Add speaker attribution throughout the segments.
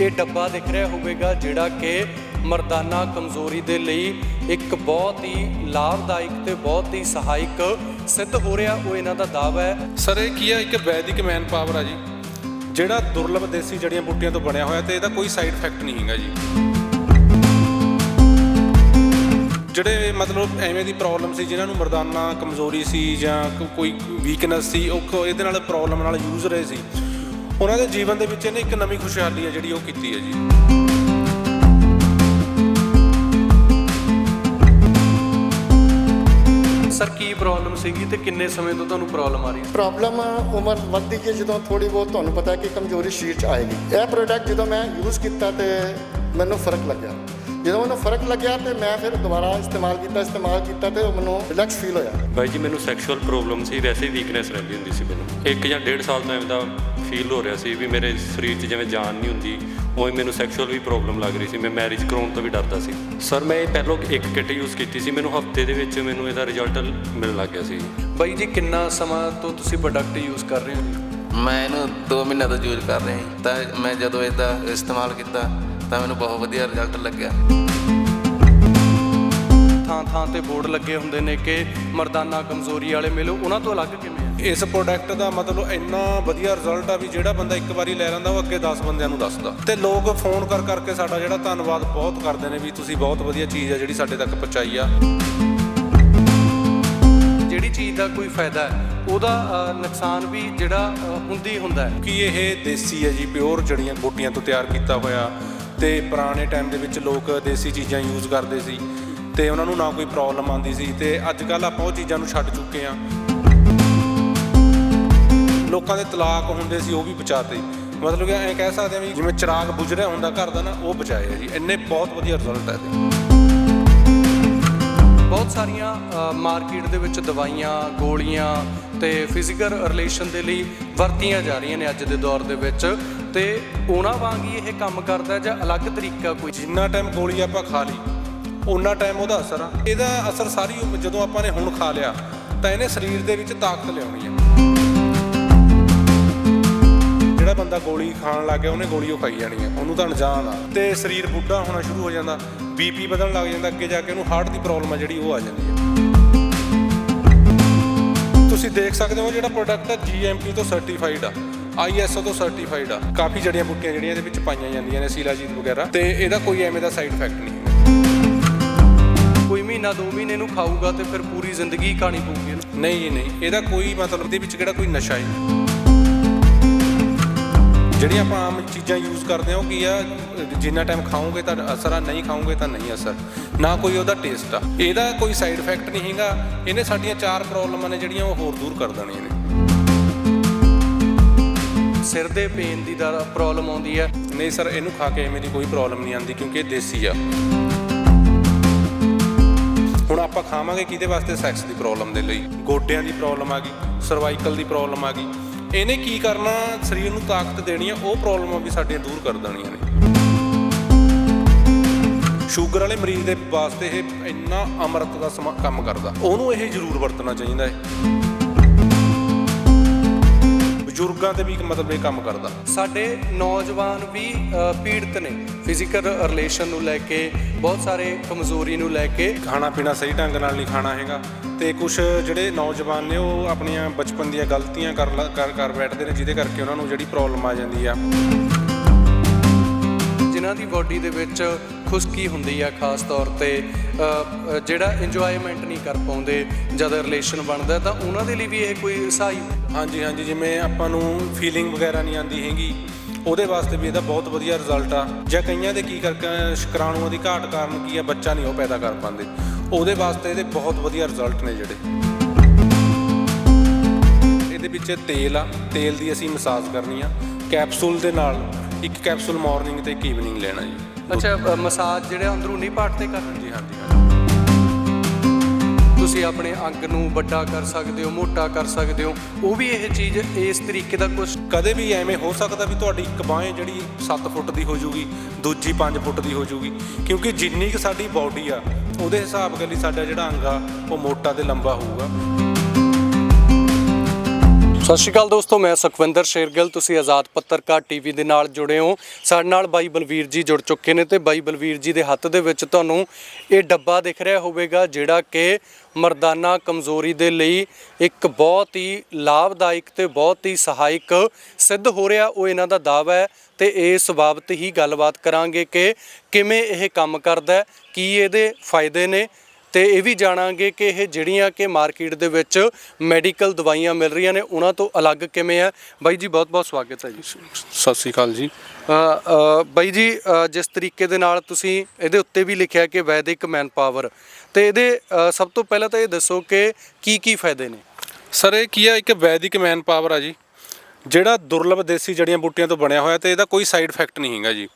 Speaker 1: ਇਹ ਡੱਬਾ ਦਿਖ ਰਿਹਾ ਹੋਵੇਗਾ, ਜਿਹੜਾ ਕਿ ਮਰਦਾਨਾ ਕਮਜ਼ੋਰੀ ਦੇ ਲਈ ਇੱਕ ਬਹੁਤ ਹੀ ਲਾਭਦਾਇਕ ਤੇ ਬਹੁਤ ਹੀ ਸਹਾਇਕ ਸਿੱਧ ਹੋ ਰਿਹਾ, ਉਹ ਇਹਨਾਂ ਦਾ ਦਾਅਵਾ ਹੈ।
Speaker 2: ਸਰ, ਇਹ ਕੀ ਹੈ ਇੱਕ ਵੈਦਿਕ ਮੈਨ ਪਾਵਰ ਆ ਜੀ, ਜਿਹੜਾ ਦੁਰਲਭ ਦੇਸੀ ਜੜੀਆਂ ਬੂਟੀਆਂ ਤੋਂ ਬਣਿਆ ਹੋਇਆ ਤੇ ਇਹਦਾ ਕੋਈ ਸਾਈਡ ਇਫੈਕਟ ਨਹੀਂ ਹੈਗਾ ਜੀ। ਜਿਹੜੇ ਮਤਲਬ ਐਵੇਂ ਦੀ ਪ੍ਰੋਬਲਮ ਸੀ, ਜਿਨ੍ਹਾਂ ਨੂੰ ਮਰਦਾਨਾ ਕਮਜ਼ੋਰੀ ਸੀ ਜਾਂ ਕੋਈ ਵੀਕਨੈਸ ਸੀ, ਉਹ ਇਹਦੇ ਨਾਲ ਪ੍ਰੋਬਲਮ ਨਾਲ ਯੂਜ਼ ਰਹੇ ਸੀ। ਉਹਨਾਂ ਦੇ ਜੀਵਨ ਦੇ ਵਿੱਚ ਇਹਨੇ ਇੱਕ ਨਵੀਂ ਖੁਸ਼ਹਾਲੀ ਹੈ ਜਿਹੜੀ ਉਹ ਕੀਤੀ ਹੈ ਜੀ।
Speaker 1: ਸਰ, ਕੀ ਪ੍ਰੋਬਲਮ ਸੀਗੀ ਤੇ ਕਿੰਨੇ ਸਮੇਂ ਤੋਂ ਤੁਹਾਨੂੰ ਪ੍ਰੋਬਲਮ ਆ ਰਹੀ ਹੈ?
Speaker 3: ਪ੍ਰੋਬਲਮ ਉਮਰ ਵੱਧਦੀ ਹੈ ਜਦੋਂ ਥੋੜੀ ਬਹੁਤ ਤੁਹਾਨੂੰ ਪਤਾ ਕਿ ਕਮਜ਼ੋਰੀ ਸਰੀਰ 'ਚ ਆਏਗੀ। ਇਹ ਪ੍ਰੋਡਕਟ ਜਦੋਂ ਮੈਂ ਯੂਜ਼ ਕੀਤਾ ਤੇ ਮੈਨੂੰ ਫ਼ਰਕ ਲੱਗਿਆ। ਜਦੋਂ ਮੈਨੂੰ ਫ਼ਰਕ ਲੱਗਿਆ ਤੇ ਮੈਂ ਫਿਰ ਦੁਬਾਰਾ ਇਸਤੇਮਾਲ ਕੀਤਾ ਇਸਤੇਮਾਲ ਕੀਤਾ ਤੇ ਉਹ ਮੈਨੂੰ ਰਿਲੈਕਸ ਫੀਲ ਹੋਇਆ।
Speaker 4: ਬਾਈ ਜੀ ਮੈਨੂੰ ਸੈਕਸ਼ੂਅਲ ਪ੍ਰੋਬਲਮ ਸੀ ਵੈਸੇ ਹੀ ਵੀਕਨੈਸ ਰਹਿੰਦੀ ਹੁੰਦੀ ਸੀ ਮੈਨੂੰ। ਇੱਕ ਜਾਂ ਡੇਢ ਸਾਲ ਤੋਂ ਐਵੇਂ ਦਾ ਫੀਲ ਹੋ ਰਿਹਾ ਸੀ ਵੀ ਮੇਰੇ ਸਰੀਰ 'ਚ ਜਿਵੇਂ ਜਾਨ ਨਹੀਂ ਹੁੰਦੀ ਉਵੇਂ ਮੈਨੂੰ ਸੈਕਸ਼ੂਅਲ ਵੀ ਪ੍ਰੋਬਲਮ ਲੱਗ ਰਹੀ ਸੀ ਮੈਂ ਮੈਰਿਜ ਕਰਾਉਣ ਤੋਂ ਵੀ ਡਰਦਾ ਸੀ। ਸਰ ਮੈਂ ਇਹ ਪਹਿਲਾਂ ਇੱਕ ਕਿੱਟ ਯੂਜ਼ ਕੀਤੀ ਸੀ ਮੈਨੂੰ ਹਫ਼ਤੇ ਦੇ ਵਿੱਚ ਮੈਨੂੰ ਇਹਦਾ ਰਿਜ਼ਲਟ ਮਿਲਣ ਲੱਗ ਗਿਆ ਸੀ।
Speaker 1: ਬਾਈ ਜੀ ਕਿੰਨਾ ਸਮਾਂ ਤੋਂ ਤੁਸੀਂ ਪ੍ਰੋਡਕਟ ਯੂਜ਼ ਕਰ ਰਹੇ ਹੋ?
Speaker 5: ਮੈਂ ਇਹਨੂੰ 2 ਮਹੀਨਿਆਂ ਤੋਂ ਯੂਜ਼ ਕਰ ਰਿਹਾ ਹਾਂ ਤਾਂ ਮੈਂ ਜਦੋਂ ਇਹਦਾ ਇਸਤੇਮਾਲ ਕੀਤਾ ਤਾਂ ਮੈਨੂੰ ਬਹੁਤ ਵਧੀਆ ਰਿਜ਼ਲਟ ਲੱਗਿਆ।
Speaker 1: ਥਾਂ ਥਾਂ ਤੇ ਬੋਰਡ ਲੱਗੇ ਹੁੰਦੇ ਨੇ ਕਿ ਮਰਦਾਨਾ ਕਮਜ਼ੋਰੀ ਵਾਲੇ ਮਿਲੋ ਉਹਨਾਂ ਤੋਂ ਅਲੱਗ ਕਿਵੇਂ ਆ?
Speaker 2: ਇਸ ਪ੍ਰੋਡਕਟ ਦਾ ਮਤਲਬ ਇੰਨਾ ਵਧੀਆ ਰਿਜ਼ਲਟ ਆ ਵੀ ਜਿਹੜਾ ਬੰਦਾ ਇੱਕ ਵਾਰੀ ਲੈ ਲੈਂਦਾ ਉਹ ਅੱਗੇ 10 ਬੰਦਿਆਂ ਨੂੰ ਦੱਸਦਾ। ਤੇ ਲੋਕ ਫੋਨ ਕਰ ਕਰਕੇ ਸਾਡਾ ਜਿਹੜਾ ਧੰਨਵਾਦ ਬਹੁਤ ਕਰਦੇ ਨੇ ਵੀ ਤੁਸੀਂ ਬਹੁਤ ਵਧੀਆ ਚੀਜ਼ ਆ ਜਿਹੜੀ ਸਾਡੇ ਤੱਕ ਪਹੁੰਚਾਈ ਆ।
Speaker 1: ਜਿਹੜੀ ਚੀਜ਼ ਦਾ ਕੋਈ ਫਾਇਦਾ ਹੈ ਉਹਦਾ ਨੁਕਸਾਨ ਵੀ ਜਿਹੜਾ ਹੁੰਦੀ ਹੁੰਦਾ ਹੈ।
Speaker 2: ਕਿ ਇਹ ਦੇਸੀ ਹੈ ਜੀ ਪਿਓਰ ਜੜੀਆਂ ਬੂਟੀਆਂ ਤੋਂ ਤਿਆਰ ਕੀਤਾ ਹੋਇਆ? ਤੇ ਪੁਰਾਣੇ ਟਾਈਮ ਦੇ ਵਿੱਚ ਲੋਕ ਦੇਸੀ ਚੀਜ਼ਾਂ ਯੂਜ਼ ਕਰਦੇ ਸੀ ਤੇ ਉਹਨਾਂ ਨੂੰ ਨਾ ਕੋਈ ਪ੍ਰੋਬਲਮ ਆਉਂਦੀ ਸੀ ਤੇ ਅੱਜ ਕੱਲ ਆਪਾਂ ਉਹ ਚੀਜ਼ਾਂ ਨੂੰ ਛੱਡ ਚੁੱਕੇ ਆ ਲੋਕਾਂ ਦੇ ਤਲਾਕ ਹੁੰਦੇ ਸੀ, ਉਹ ਵੀ ਬਚਾਤੇ। ਮਤਲਬ ਕਿ ਐਂ ਕਹਿ ਸਕਦੇ ਆ ਵੀ ਜਿਵੇਂ ਚਿਰਾਗ ਬੁਝ ਰਿਹਾ ਹੁੰਦਾ ਘਰ ਦਾ ਨਾ, ਉਹ ਬਚਾਇਆ ਜੀ। ਇੰਨੇ ਬਹੁਤ ਵਧੀਆ ਰਿਜ਼ਲਟ ਹੈ ਇਹਦੇ।
Speaker 1: ਬਹੁਤ ਸਾਰੀਆਂ ਮਾਰਕੀਟ ਦੇ ਵਿੱਚ ਦਵਾਈਆਂ, ਗੋਲੀਆਂ ਤੇ ਫਿਜ਼ੀਕਲ ਰਿਲੇਸ਼ਨ ਦੇ ਲਈ ਵਰਤੀਆਂ ਜਾ ਰਹੀਆਂ ਨੇ ਅੱਜ ਦੇ ਦੌਰ ਦੇ ਵਿੱਚ। ਤੇ ਉਹਨਾਂ ਵਾਂਗ ਹੀ ਇਹ ਕੰਮ ਕਰਦਾ ਜਾਂ ਅਲੱਗ ਤਰੀਕਾ ਕੋਈ?
Speaker 2: ਜਿੰਨਾ ਟਾਈਮ ਗੋਲੀ ਆਪਾਂ ਖਾ ਲਈ ਉਹਨਾਂ ਟਾਈਮ ਉਹਦਾ ਅਸਰ ਆ। ਇਹਦਾ ਅਸਰ ਸਾਰੀ ਉਮਰ ਜਦੋਂ ਆਪਾਂ ਨੇ ਹੁਣ ਖਾ ਲਿਆ, ਤਾਂ ਇਹਨੇ ਸਰੀਰ ਦੇ ਵਿੱਚ ਤਾਕਤ ਲਿਆਉਣੀ ਹੈ। ਜਿਹੜਾ ਬੰਦਾ ਗੋਲੀ ਖਾਣ ਲੱਗ ਗਿਆ ਉਹਨੇ ਗੋਲੀ ਉਹ ਖਾਈ ਜਾਣੀ ਆ ਉਹਨੂੰ ਤਾਂ ਅਣਜਾਣ ਆ। ਤੇ ਸਰੀਰ ਬੁੱਢਾ ਹੋਣਾ ਸ਼ੁਰੂ ਹੋ ਜਾਂਦਾ। ਬੀਪੀ ਵਧਣ ਲੱਗ ਜਾਂਦਾ ਅੱਗੇ ਜਾ ਕੇ ਉਹਨੂੰ ਹਾਰਟ ਦੀ ਪ੍ਰੋਬਲਮ ਆ ਜਿਹੜੀ ਉਹ ਆ ਜਾਂਦੀ ਆ ਤੁਸੀਂ ਦੇਖ ਸਕਦੇ ਹੋ ਜਿਹੜਾ ਪ੍ਰੋਡਕਟ ਆ GMP ਤੋਂ ਸਰਟੀਫਾਈਡ ਆ। ISO ਤੋਂ ਸਰਟੀਫਾਈਡ ਆ। ਕਾਫੀ ਜੜੀਆਂ ਬੂਟੀਆਂ ਜਿਹੜੀਆਂ ਇਹਦੇ ਵਿੱਚ ਪਾਈਆਂ ਜਾਂਦੀਆਂ ਨੇ ਸੀਲਾਜੀਤ ਵਗੈਰਾ। ਤੇ ਇਹਦਾ ਕੋਈ ਐਵੇਂ ਦਾ ਸਾਈਡ ਇਫੈਕਟ ਨਹੀਂ ਹੈ।
Speaker 1: ਕੋਈ ਮਹੀਨਾ ਦੋ ਮਹੀਨੇ ਨੂੰ ਖਾਊਗਾ ਤੇ ਫਿਰ ਪੂਰੀ ਜ਼ਿੰਦਗੀ ਖਾਣੀ ਪਊਗੀ।
Speaker 2: ਨਹੀਂ ਜੀ ਨਹੀਂ। ਇਹਦਾ ਕੋਈ ਮਤਲਬ ਇਹਦੇ ਵਿੱਚ ਕਿਹੜਾ ਕੋਈ ਨਸ਼ਾ ਹੈ? ਜਿਹੜੀਆਂ ਆਪਾਂ ਆਮ ਚੀਜ਼ਾਂ ਯੂਜ਼ ਕਰਦੇ ਹਾਂ, ਉਹ ਕੀ ਆ? ਜਿੰਨਾ ਟਾਈਮ ਖਾਓਗੇ ਤਾਂ ਅਸਰ ਆ, ਨਹੀਂ ਖਾਓਗੇ ਤਾਂ ਨਹੀਂ ਅਸਰ। ਨਾ ਕੋਈ ਉਹਦਾ ਟੇਸਟ ਆ। ਇਹਦਾ ਕੋਈ ਸਾਈਡ ਇਫੈਕਟ ਨਹੀਂ ਹੈਗਾ। ਇਹਨੇ ਸਾਡੀਆਂ ਚਾਰ ਪ੍ਰੋਬਲਮਾਂ ਨੇ ਜਿਹੜੀਆਂ ਉਹ ਹੋਰ ਦੂਰ ਕਰ ਦੇਣੀਆਂ ਨੇ।
Speaker 1: ਸਿਰ ਦੇ ਪੇਨ ਦੀ ਦਾ ਪ੍ਰੋਬਲਮ ਆਉਂਦੀ ਹੈ
Speaker 2: ਨਹੀਂ ਸਰ ਇਹਨੂੰ ਖਾ ਕੇ ਐਵੇਂ ਦੀ ਕੋਈ ਪ੍ਰੋਬਲਮ ਨਹੀਂ ਆਉਂਦੀ ਕਿਉਂਕਿ ਇਹ ਦੇਸੀ ਆ। ਹੁਣ ਆਪਾਂ ਖਾਵਾਂਗੇ ਕਿਹਦੇ ਵਾਸਤੇ? ਸੈਕਸ ਦੀ ਪ੍ਰੋਬਲਮ ਦੇ ਲਈ। ਗੋਡਿਆਂ ਦੀ ਪ੍ਰੋਬਲਮ ਆ ਗਈ ਸਰਵਾਈਕਲ ਦੀ ਪ੍ਰੋਬਲਮ ਆ ਗਈ। ਇਹਨੇ ਕੀ ਕਰਨਾ? ਸਰੀਰ ਨੂੰ ਤਾਕਤ ਦੇਣੀ ਆ, ਉਹ ਪ੍ਰੋਬਲਮਾਂ ਵੀ ਸਾਡੀਆਂ ਦੂਰ ਕਰ ਦੇਣੀਆਂ ਨੇ। ਸ਼ੂਗਰ ਵਾਲੇ ਮਰੀਜ਼ ਦੇ ਵਾਸਤੇ ਇਹ ਇੰਨਾ ਅਮਰਤ ਦਾ ਸਮਾ- ਕੰਮ ਕਰਦਾ। ਉਹਨੂੰ ਇਹ ਜ਼ਰੂਰ ਵਰਤਣਾ ਚਾਹੀਦਾ ਹੈ। ਬਜ਼ੁਰਗਾਂ ਤੇ ਵੀ ਮਤਲਬ ਇਹ ਕੰਮ ਕਰਦਾ।
Speaker 1: ਸਾਡੇ ਨੌਜਵਾਨ ਵੀ ਪੀੜਤ ਨੇ ਫਿਜ਼ੀਕਲ ਰਿਲੇਸ਼ਨ ਨੂੰ ਲੈ ਕੇ ਬਹੁਤ ਸਾਰੇ ਕਮਜ਼ੋਰੀ ਨੂੰ ਲੈ ਕੇ।
Speaker 2: ਖਾਣਾ ਪੀਣਾ ਸਹੀ ਢੰਗ ਨਾਲ ਨਹੀਂ ਖਾਣਾ ਹੈਗਾ ਤੇ ਕੁਝ ਜਿਹੜੇ ਨੌਜਵਾਨ ਨੇ ਉਹ ਆਪਣੀਆਂ ਬਚਪਨ ਦੀਆਂ ਗਲਤੀਆਂ ਕਰ ਕਰ ਕਰ ਬੈਠਦੇ ਨੇ ਜਿਹਦੇ ਕਰਕੇ ਉਹਨਾਂ ਨੂੰ ਜਿਹੜੀ ਪ੍ਰੋਬਲਮ ਆ ਜਾਂਦੀ ਆ।
Speaker 1: ਜਿਨ੍ਹਾਂ ਦੀ ਬਾਡੀ ਦੇ ਵਿੱਚ ਖੁਸ਼ਕੀ ਹੁੰਦੀ ਆ ਖਾਸ ਤੌਰ ਤੇ ਜਿਹੜਾ ਇੰਜੋਇਮੈਂਟ ਨਹੀਂ ਕਰ ਪਾਉਂਦੇ ਜਦ ਰਿਲੇਸ਼ਨ ਬਣਦਾ ਤਾਂ ਉਹਨਾਂ ਦੇ ਲਈ ਵੀ ਇਹ ਕੋਈ ਸਹਾਈ
Speaker 2: ਹਾਂਜੀ ਹਾਂਜੀ ਜਿਵੇਂ ਆਪਾਂ ਨੂੰ ਫੀਲਿੰਗ ਵਗੈਰਾ ਨਹੀਂ ਆਉਂਦੀ ਹੈਗੀ ਉਹਦੇ ਵਾਸਤੇ ਵੀ ਇਹਦਾ ਬਹੁਤ ਵਧੀਆ ਰਿਜ਼ਲਟ ਆ। ਜਾਂ ਕਈਆਂ ਦੇ ਕੀ ਕਰਕੇ ਸ਼ੁਕਰਾਣੂਆਂ ਦੀ ਘਾਟ ਕਾਰਨ ਕੀ ਆ ਬੱਚਾ ਨਹੀਂ ਉਹ ਪੈਦਾ ਕਰ ਪਾਉਂਦੇ। ਉਹਦੇ ਵਾਸਤੇ ਇਹਦੇ ਬਹੁਤ ਵਧੀਆ ਰਿਜ਼ਲਟ ਨੇ ਜਿਹੜੇ। ਇਹਦੇ ਵਿੱਚ ਤੇਲ ਆ ਤੇਲ ਦੀ ਅਸੀਂ ਮਸਾਜ ਕਰਨੀ ਆ। ਕੈਪਸੂਲ ਦੇ ਨਾਲ ਇੱਕ ਕੈਪਸੂਲ ਮਾਰਨਿੰਗ ਤੇ ਇੱਕ ਈਵਨਿੰਗ ਲੈਣਾ ਜੀ।
Speaker 1: ਅੱਛਾ ਮਸਾਜ ਜਿਹੜਾ ਅੰਦਰੂਨੀ ਪਾਰਟ ਤੇ ਕਰਨਾ।
Speaker 2: ਜੀ ਹਾਂਜੀ।
Speaker 1: ਤੁਸੀਂ ਆਪਣੇ ਅੰਗ ਨੂੰ ਵੱਡਾ ਕਰ ਸਕਦੇ ਹੋ, ਮੋਟਾ ਕਰ ਸਕਦੇ ਹੋ, ਉਹ ਵੀ ਇਹ ਚੀਜ਼ ਇਸ ਤਰੀਕੇ ਦਾ ਕੁਝ
Speaker 2: ਕਦੇ ਵੀ ਐਵੇਂ ਹੋ ਸਕਦਾ ਵੀ ਤੁਹਾਡੀ ਇੱਕ ਬਾਹ ਜਿਹੜੀ 7 ਫੁੱਟ ਦੀ ਹੋ ਜੂਗੀ, ਦੂਜੀ 5 ਫੁੱਟ ਦੀ ਹੋ ਜੂਗੀ, ਕਿਉਂਕਿ ਜਿੰਨੀ ਕੁ ਸਾਡੀ ਬਾਡੀ ਆ, ਉਹਦੇ ਹਿਸਾਬ ਨਾਲ ਸਾਡਾ ਜਿਹੜਾ ਅੰਗ ਆ, ਉਹ ਮੋਟਾ ਤੇ ਲੰਬਾ ਹੋਊਗਾ।
Speaker 1: ਸਤਿ ਸ਼੍ਰੀ ਅਕਾਲ ਦੋਸਤੋ, ਮੈਂ ਸੁਖਵਿੰਦਰ ਸ਼ੇਰਗਿੱਲ, ਤੁਸੀਂ ਆਜ਼ਾਦ ਪੱਤਰਕਾਰ ਟੀਵੀ ਦੇ ਨਾਲ ਜੁੜੇ ਹੋ। ਸਾਡੇ ਨਾਲ ਬਾਈ ਬਲਵੀਰ ਜੀ ਜੁੜ ਚੁੱਕੇ ਨੇ ਤੇ ਬਾਈ ਬਲਵੀਰ ਜੀ ਦੇ ਹੱਥ ਦੇ ਵਿੱਚ ਤੁਹਾਨੂੰ ਇਹ ਡੱਬਾ ਦਿਖ ਰਿਹਾ ਹੋਵੇਗਾ, ਜਿਹੜਾ ਕਿ ਮਰਦਾਨਾ ਕਮਜ਼ੋਰੀ ਦੇ ਲਈ ਇੱਕ ਬਹੁਤ ਹੀ ਲਾਭਦਾਇਕ ਤੇ ਬਹੁਤ ਹੀ ਸਹਾਇਕ ਸਿੱਧ ਹੋ ਰਿਹਾ। ਉਹ ਇਹਨਾਂ ਦਾ ਦਾਅਵਾ ਹੈ ਤੇ ਇਸ ਬਾਬਤ ਹੀ ਗੱਲਬਾਤ ਕਰਾਂਗੇ ਕਿ ਕਿਵੇਂ ਇਹ ਕੰਮ ਕਰਦਾ ਕੀ ਇਹਦੇ ਫਾਇਦੇ ਨੇ ਤੇ ਇਹ ਵੀ ਜਾਣਾਂਗੇ ਕਿ ਇਹ ਜਿਹੜੀਆਂ ਕਿ ਮਾਰਕੀਟ ਦੇ ਵਿੱਚ ਮੈਡੀਕਲ ਦਵਾਈਆਂ ਮਿਲ ਰਹੀਆਂ ਨੇ ਉਹਨਾਂ ਤੋਂ ਅਲੱਗ ਕਿਵੇਂ ਆ? ਬਾਈ ਜੀ ਬਹੁਤ ਬਹੁਤ ਸਵਾਗਤ ਹੈ ਜੀ।
Speaker 2: ਸਤਿ ਸ੍ਰੀ ਅਕਾਲ ਜੀ।
Speaker 1: ਬਾਈ ਜੀ ਜਿਸ ਤਰੀਕੇ ਦੇ ਨਾਲ ਤੁਸੀਂ ਇਹਦੇ ਉੱਤੇ ਵੀ ਲਿਖਿਆ ਕਿ ਵੈਦਿਕ ਮੈਨ ਪਾਵਰ ਤੇ ਇਹਦੇ ਸਭ ਤੋਂ ਪਹਿਲਾਂ ਤਾਂ ਇਹ ਦੱਸੋ ਕਿ ਕੀ ਕੀ ਫਾਇਦੇ ਨੇ?
Speaker 2: ਸਰ ਇਹ ਕੀ ਆ? ਇੱਕ ਵੈਦਿਕ ਮੈਨ ਪਾਵਰ ਆ ਜੀ ਜਿਹੜਾ ਦੁਰਲਭ ਦੇਸੀ ਜੜੀਆਂ ਬੂਟੀਆਂ ਤੋਂ ਬਣਿਆ ਹੋਇਆ ਤੇ ਇਹਦਾ ਕੋਈ ਸਾਈਡ ਇਫੈਕਟ ਨਹੀਂ ਹੈਗਾ ਜੀ।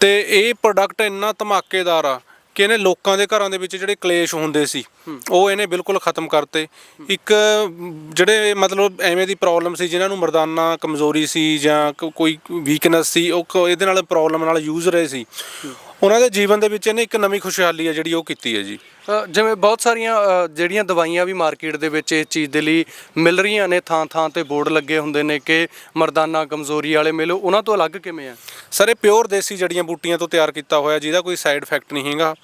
Speaker 2: ਤੇ ਇਹ ਪ੍ਰੋਡਕਟ ਇੰਨਾ ਧਮਾਕੇਦਾਰ ਆ ਕਿ ਇਹਨੇ ਲੋਕਾਂ ਦੇ ਘਰਾਂ ਦੇ ਵਿੱਚ ਜਿਹੜੇ ਕਲੇਸ਼ ਹੁੰਦੇ ਸੀ, ਉਹ ਇਹਨੇ ਬਿਲਕੁਲ ਖਤਮ ਕਰਤੇ। ਇੱਕ, ਜਿਹੜੇ ਮਤਲਬ ਐਵੇਂ ਦੀ ਪ੍ਰੋਬਲਮ ਸੀ, ਜਿਨ੍ਹਾਂ ਨੂੰ ਮਰਦਾਨਾ ਕਮਜ਼ੋਰੀ ਸੀ ਜਾਂ ਕੋਈ ਵੀਕਨੈਸ ਸੀ, ਉਹ ਇਹਦੇ ਨਾਲ ਪ੍ਰੋਬਲਮ ਨਾਲ ਯੂਜ਼ ਰਹੇ ਸੀ। ਉਹਨਾਂ ਦੇ ਜੀਵਨ ਦੇ ਵਿੱਚ ਇਹਨੇ ਇੱਕ ਨਵੀਂ ਖੁਸ਼ਹਾਲੀ ਆ ਜਿਹੜੀ ਉਹ ਕੀਤੀ ਹੈ ਜੀ।
Speaker 1: ਅ, ਜਿਵੇਂ ਬਹੁਤ ਸਾਰੀਆਂ ਅ, ਜਿਹੜੀਆਂ ਦਵਾਈਆਂ ਵੀ ਮਾਰਕੀਟ ਦੇ ਵਿੱਚ ਇਸ ਚੀਜ਼ ਦੇ ਲਈ ਮਿਲ ਰਹੀਆਂ ਨੇ ਥਾਂ ਥਾਂ ਤੇ ਬੋਰਡ ਲੱਗੇ ਹੁੰਦੇ ਨੇ ਕਿ ਮਰਦਾਨਾ ਕਮਜ਼ੋਰੀ ਵਾਲੇ ਮਿਲੋ ਉਹਨਾਂ ਤੋਂ ਅਲੱਗ ਕਿਵੇਂ ਆ?
Speaker 2: ਸਰ ਇਹ ਪਿਓਰ ਦੇਸੀ ਜੜੀਆਂ ਬੂਟੀਆਂ ਤੋਂ ਤਿਆਰ ਕੀਤਾ ਹੋਇਆ ਜਿਹਦਾ ਕੋਈ ਸਾਈਡ ਇਫੈਕਟ ਨਹੀਂ ਹੈਗਾ।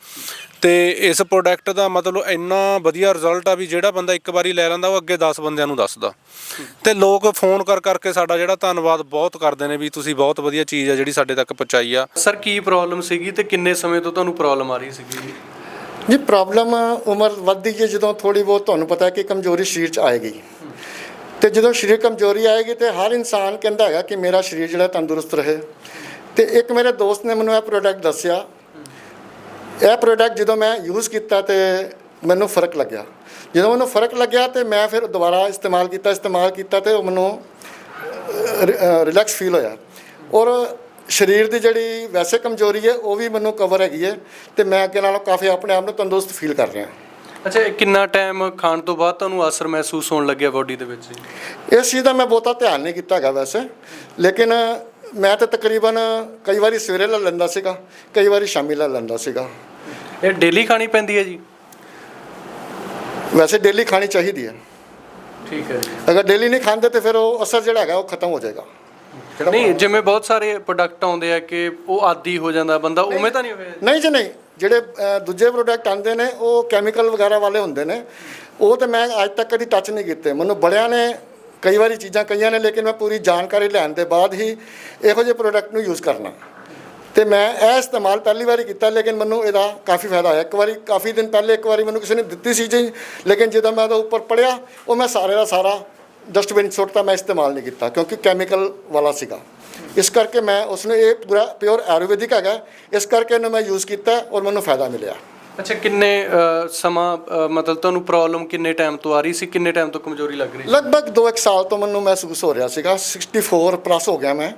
Speaker 2: ਤੇ ਇਸ ਪ੍ਰੋਡਕਟ ਦਾ ਮਤਲਬ ਇੰਨਾ ਵਧੀਆ ਰਿਜ਼ਲਟ ਆ ਵੀ ਜਿਹੜਾ ਬੰਦਾ ਇੱਕ ਵਾਰੀ ਲੈ ਲੈਂਦਾ ਉਹ ਅੱਗੇ 10 ਬੰਦਿਆਂ ਨੂੰ ਦੱਸਦਾ। ਤੇ ਲੋਕ ਫੋਨ ਕਰ ਕਰਕੇ ਸਾਡਾ ਜਿਹੜਾ ਧੰਨਵਾਦ ਬਹੁਤ ਕਰਦੇ ਨੇ ਵੀ ਤੁਸੀਂ ਬਹੁਤ ਵਧੀਆ ਚੀਜ਼ ਆ ਜਿਹੜੀ ਸਾਡੇ ਤੱਕ ਪਹੁੰਚਾਈ ਆ।
Speaker 1: ਸਰ ਕੀ ਪ੍ਰੋਬਲਮ ਸੀਗੀ ਤੇ ਕਿੰਨੇ ਸਮੇਂ ਤੋਂ ਤੁਹਾਨੂੰ ਪ੍ਰੋਬਲਮ ਆ ਰਹੀ ਸੀਗੀ ਜੀ?
Speaker 3: ਜੀ ਪ੍ਰੋਬਲਮ ਉਮਰ ਵੱਧਦੀ ਹੈ ਜਦੋਂ ਥੋੜੀ ਬਹੁਤ ਤੁਹਾਨੂੰ ਪਤਾ ਹੈ ਕਿ ਕਮਜ਼ੋਰੀ ਸਰੀਰ 'ਚ ਆਏਗੀ। ਤੇ ਜਦੋਂ ਸਰੀਰ ਕਮਜ਼ੋਰੀ ਆਏਗੀ ਤੇ ਹਰ ਇਨਸਾਨ ਕਹਿੰਦਾ ਹੈਗਾ ਕਿ ਮੇਰਾ ਸਰੀਰ ਜਿਹੜਾ ਤੰਦਰੁਸਤ ਰਹੇ। ਤੇ ਇੱਕ ਮੇਰੇ ਦੋਸਤ ਨੇ ਮੈਨੂੰ ਇਹ ਪ੍ਰੋਡਕਟ ਦੱਸਿਆ ਇਹ ਪ੍ਰੋਡਕਟ ਜਦੋਂ ਮੈਂ ਯੂਜ਼ ਕੀਤਾ ਤੇ ਮੈਨੂੰ ਫ਼ਰਕ ਲੱਗਿਆ। ਜਦੋਂ ਮੈਨੂੰ ਫ਼ਰਕ ਲੱਗਿਆ ਤੇ ਮੈਂ ਫਿਰ ਦੁਬਾਰਾ ਇਸਤੇਮਾਲ ਕੀਤਾ ਇਸਤੇਮਾਲ ਕੀਤਾ ਤੇ ਉਹ ਮੈਨੂੰ ਰਿਲੈਕਸ ਫੀਲ ਹੋਇਆ। ਔਰ ਸਰੀਰ ਦੀ ਜਿਹੜੀ ਵੈਸੇ ਕਮਜ਼ੋਰੀ ਹੈ ਉਹ ਵੀ ਮੈਨੂੰ ਕਵਰ ਹੈਗੀ ਹੈ ਤੇ ਮੈਂ ਅੱਗੇ ਨਾਲੋਂ ਕਾਫੀ ਆਪਣੇ ਆਪ ਨੂੰ ਤੰਦਰੁਸਤ ਫੀਲ ਕਰ ਰਿਹਾ
Speaker 1: ਅੱਛਾ ਕਿੰਨਾ ਟਾਈਮ ਖਾਣ ਤੋਂ ਬਾਅਦ ਤੁਹਾਨੂੰ ਅਸਰ ਮਹਿਸੂਸ ਹੋਣ ਲੱਗਿਆ ਬਾਡੀ ਦੇ ਵਿੱਚ
Speaker 3: ਇਸ ਚੀਜ਼ ਦਾ ਮੈਂ ਬਹੁਤਾ ਧਿਆਨ ਨਹੀਂ ਕੀਤਾ ਹੈਗਾ ਵੈਸੇ ਲੇਕਿਨ ਮੈਂ ਤਾਂ ਤਕਰੀਬਨ ਕਈ ਵਾਰੀ ਸਵੇਰੇ ਲੈ ਲੈਂਦਾ ਸੀਗਾ ਕਈ ਵਾਰੀ ਸ਼ਾਮੀ ਲੈ ਲੈਂਦਾ ਸੀਗਾ।
Speaker 1: ਇਹ ਡੇਲੀ ਖਾਣੀ ਪੈਂਦੀ ਹੈ ਜੀ?
Speaker 3: ਵੈਸੇ ਡੇਲੀ ਖਾਣੀ ਚਾਹੀਦੀ ਹੈ।
Speaker 1: ਠੀਕ ਹੈ ਜੀ।
Speaker 3: ਅਗਰ ਡੇਲੀ ਨਹੀਂ ਖਾਂਦੇ ਤੇ ਫਿਰ ਉਹ ਅਸਰ ਜਿਹੜਾ ਹੈਗਾ ਉਹ ਖਤਮ ਹੋ ਜਾਏਗਾ।
Speaker 1: ਨਹੀਂ ਜਿਵੇਂ ਬਹੁਤ ਸਾਰੇ ਪ੍ਰੋਡਕਟ ਆਉਂਦੇ ਆ ਕਿ ਉਹ ਆਦੀ ਹੋ ਜਾਂਦਾ ਬੰਦਾ ਉਵੇਂ ਤਾਂ ਨਹੀਂ ਹੋਇਆ?
Speaker 3: ਨਹੀਂ ਜੀ ਨਹੀਂ। ਜਿਹੜੇ ਦੂਜੇ ਪ੍ਰੋਡਕਟ ਆਉਂਦੇ ਨੇ ਉਹ ਕੈਮੀਕਲ ਵਗੈਰਾ ਵਾਲੇ ਹੁੰਦੇ ਨੇ। ਉਹ ਤੇ ਮੈਂ ਅੱਜ ਤੱਕ ਕਦੀ ਟੱਚ ਨਹੀਂ ਕੀਤੇ। ਮੈਨੂੰ ਬੜਿਆਂ ਨੇ ਕਈ ਵਾਰੀ ਚੀਜ਼ਾਂ ਕਹੀਆਂ ਨੇ, ਲੇਕਿਨ ਮੈਂ ਪੂਰੀ ਜਾਣਕਾਰੀ ਲੈਣ ਦੇ ਬਾਅਦ ਹੀ ਇਹੋ ਜਿਹੇ ਪ੍ਰੋਡਕਟ ਨੂੰ ਯੂਜ਼ ਕਰਨਾ। ਤੇ ਮੈਂ ਇਹ ਇਸਤੇਮਾਲ ਪਹਿਲੀ ਵਾਰੀ ਕੀਤਾ, ਲੇਕਿਨ ਮੈਨੂੰ ਇਹਦਾ ਕਾਫੀ ਫਾਇਦਾ ਹੋਇਆ। ਇੱਕ ਵਾਰੀ, ਕਾਫੀ ਦਿਨ ਪਹਿਲੇ ਇੱਕ ਵਾਰੀ ਮੈਨੂੰ ਕਿਸੇ ਨੇ ਦਿੱਤੀ ਸੀ ਜੀ, ਲੇਕਿਨ ਜਦੋਂ ਮੈਂ ਉਹਦੇ ਉੱਪਰ ਪੜਿਆ ਉਹ ਮੈਂ ਸਾਰੇ ਦਾ ਸਾਰਾ ਡਸਟਬਿਨ ਸੁੱਟਤਾ ਮੈਂ ਇਸਤੇਮਾਲ ਨਹੀਂ ਕੀਤਾ, ਕਿਉਂਕਿ ਕੈਮੀਕਲ ਵਾਲਾ ਸੀਗਾ। ਇਸ ਕਰਕੇ ਮੈਂ ਉਸਨੂੰ ਇਹ ਪੂਰਾ ਪਿਓਰ ਆਯੁਰਵੈਦਿਕ ਹੈਗਾ। ਇਸ ਕਰਕੇ ਇਹਨੂੰ ਮੈਂ ਯੂਜ਼ ਕੀਤਾ ਔਰ ਮੈਨੂੰ ਫਾਇਦਾ ਮਿਲਿਆ।
Speaker 1: ਅੱਛਾ ਕਿੰਨੇ ਸਮਾਂ ਮਤਲਬ ਤੁਹਾਨੂੰ ਪ੍ਰੋਬਲਮ ਕਿੰਨੇ ਟਾਈਮ ਤੋਂ ਆ ਰਹੀ ਸੀ? ਕਿੰਨੇ ਟਾਈਮ ਤੋਂ ਕਮਜ਼ੋਰੀ ਲੱਗ ਰਹੀ
Speaker 3: ਲਗਭਗ 2-1 ਸਾਲ ਤੋਂ ਮੈਨੂੰ ਮਹਿਸੂਸ ਹੋ ਰਿਹਾ ਸੀਗਾ। 64 ਪਲੱਸ ਹੋ ਗਿਆ ਮੈਂ।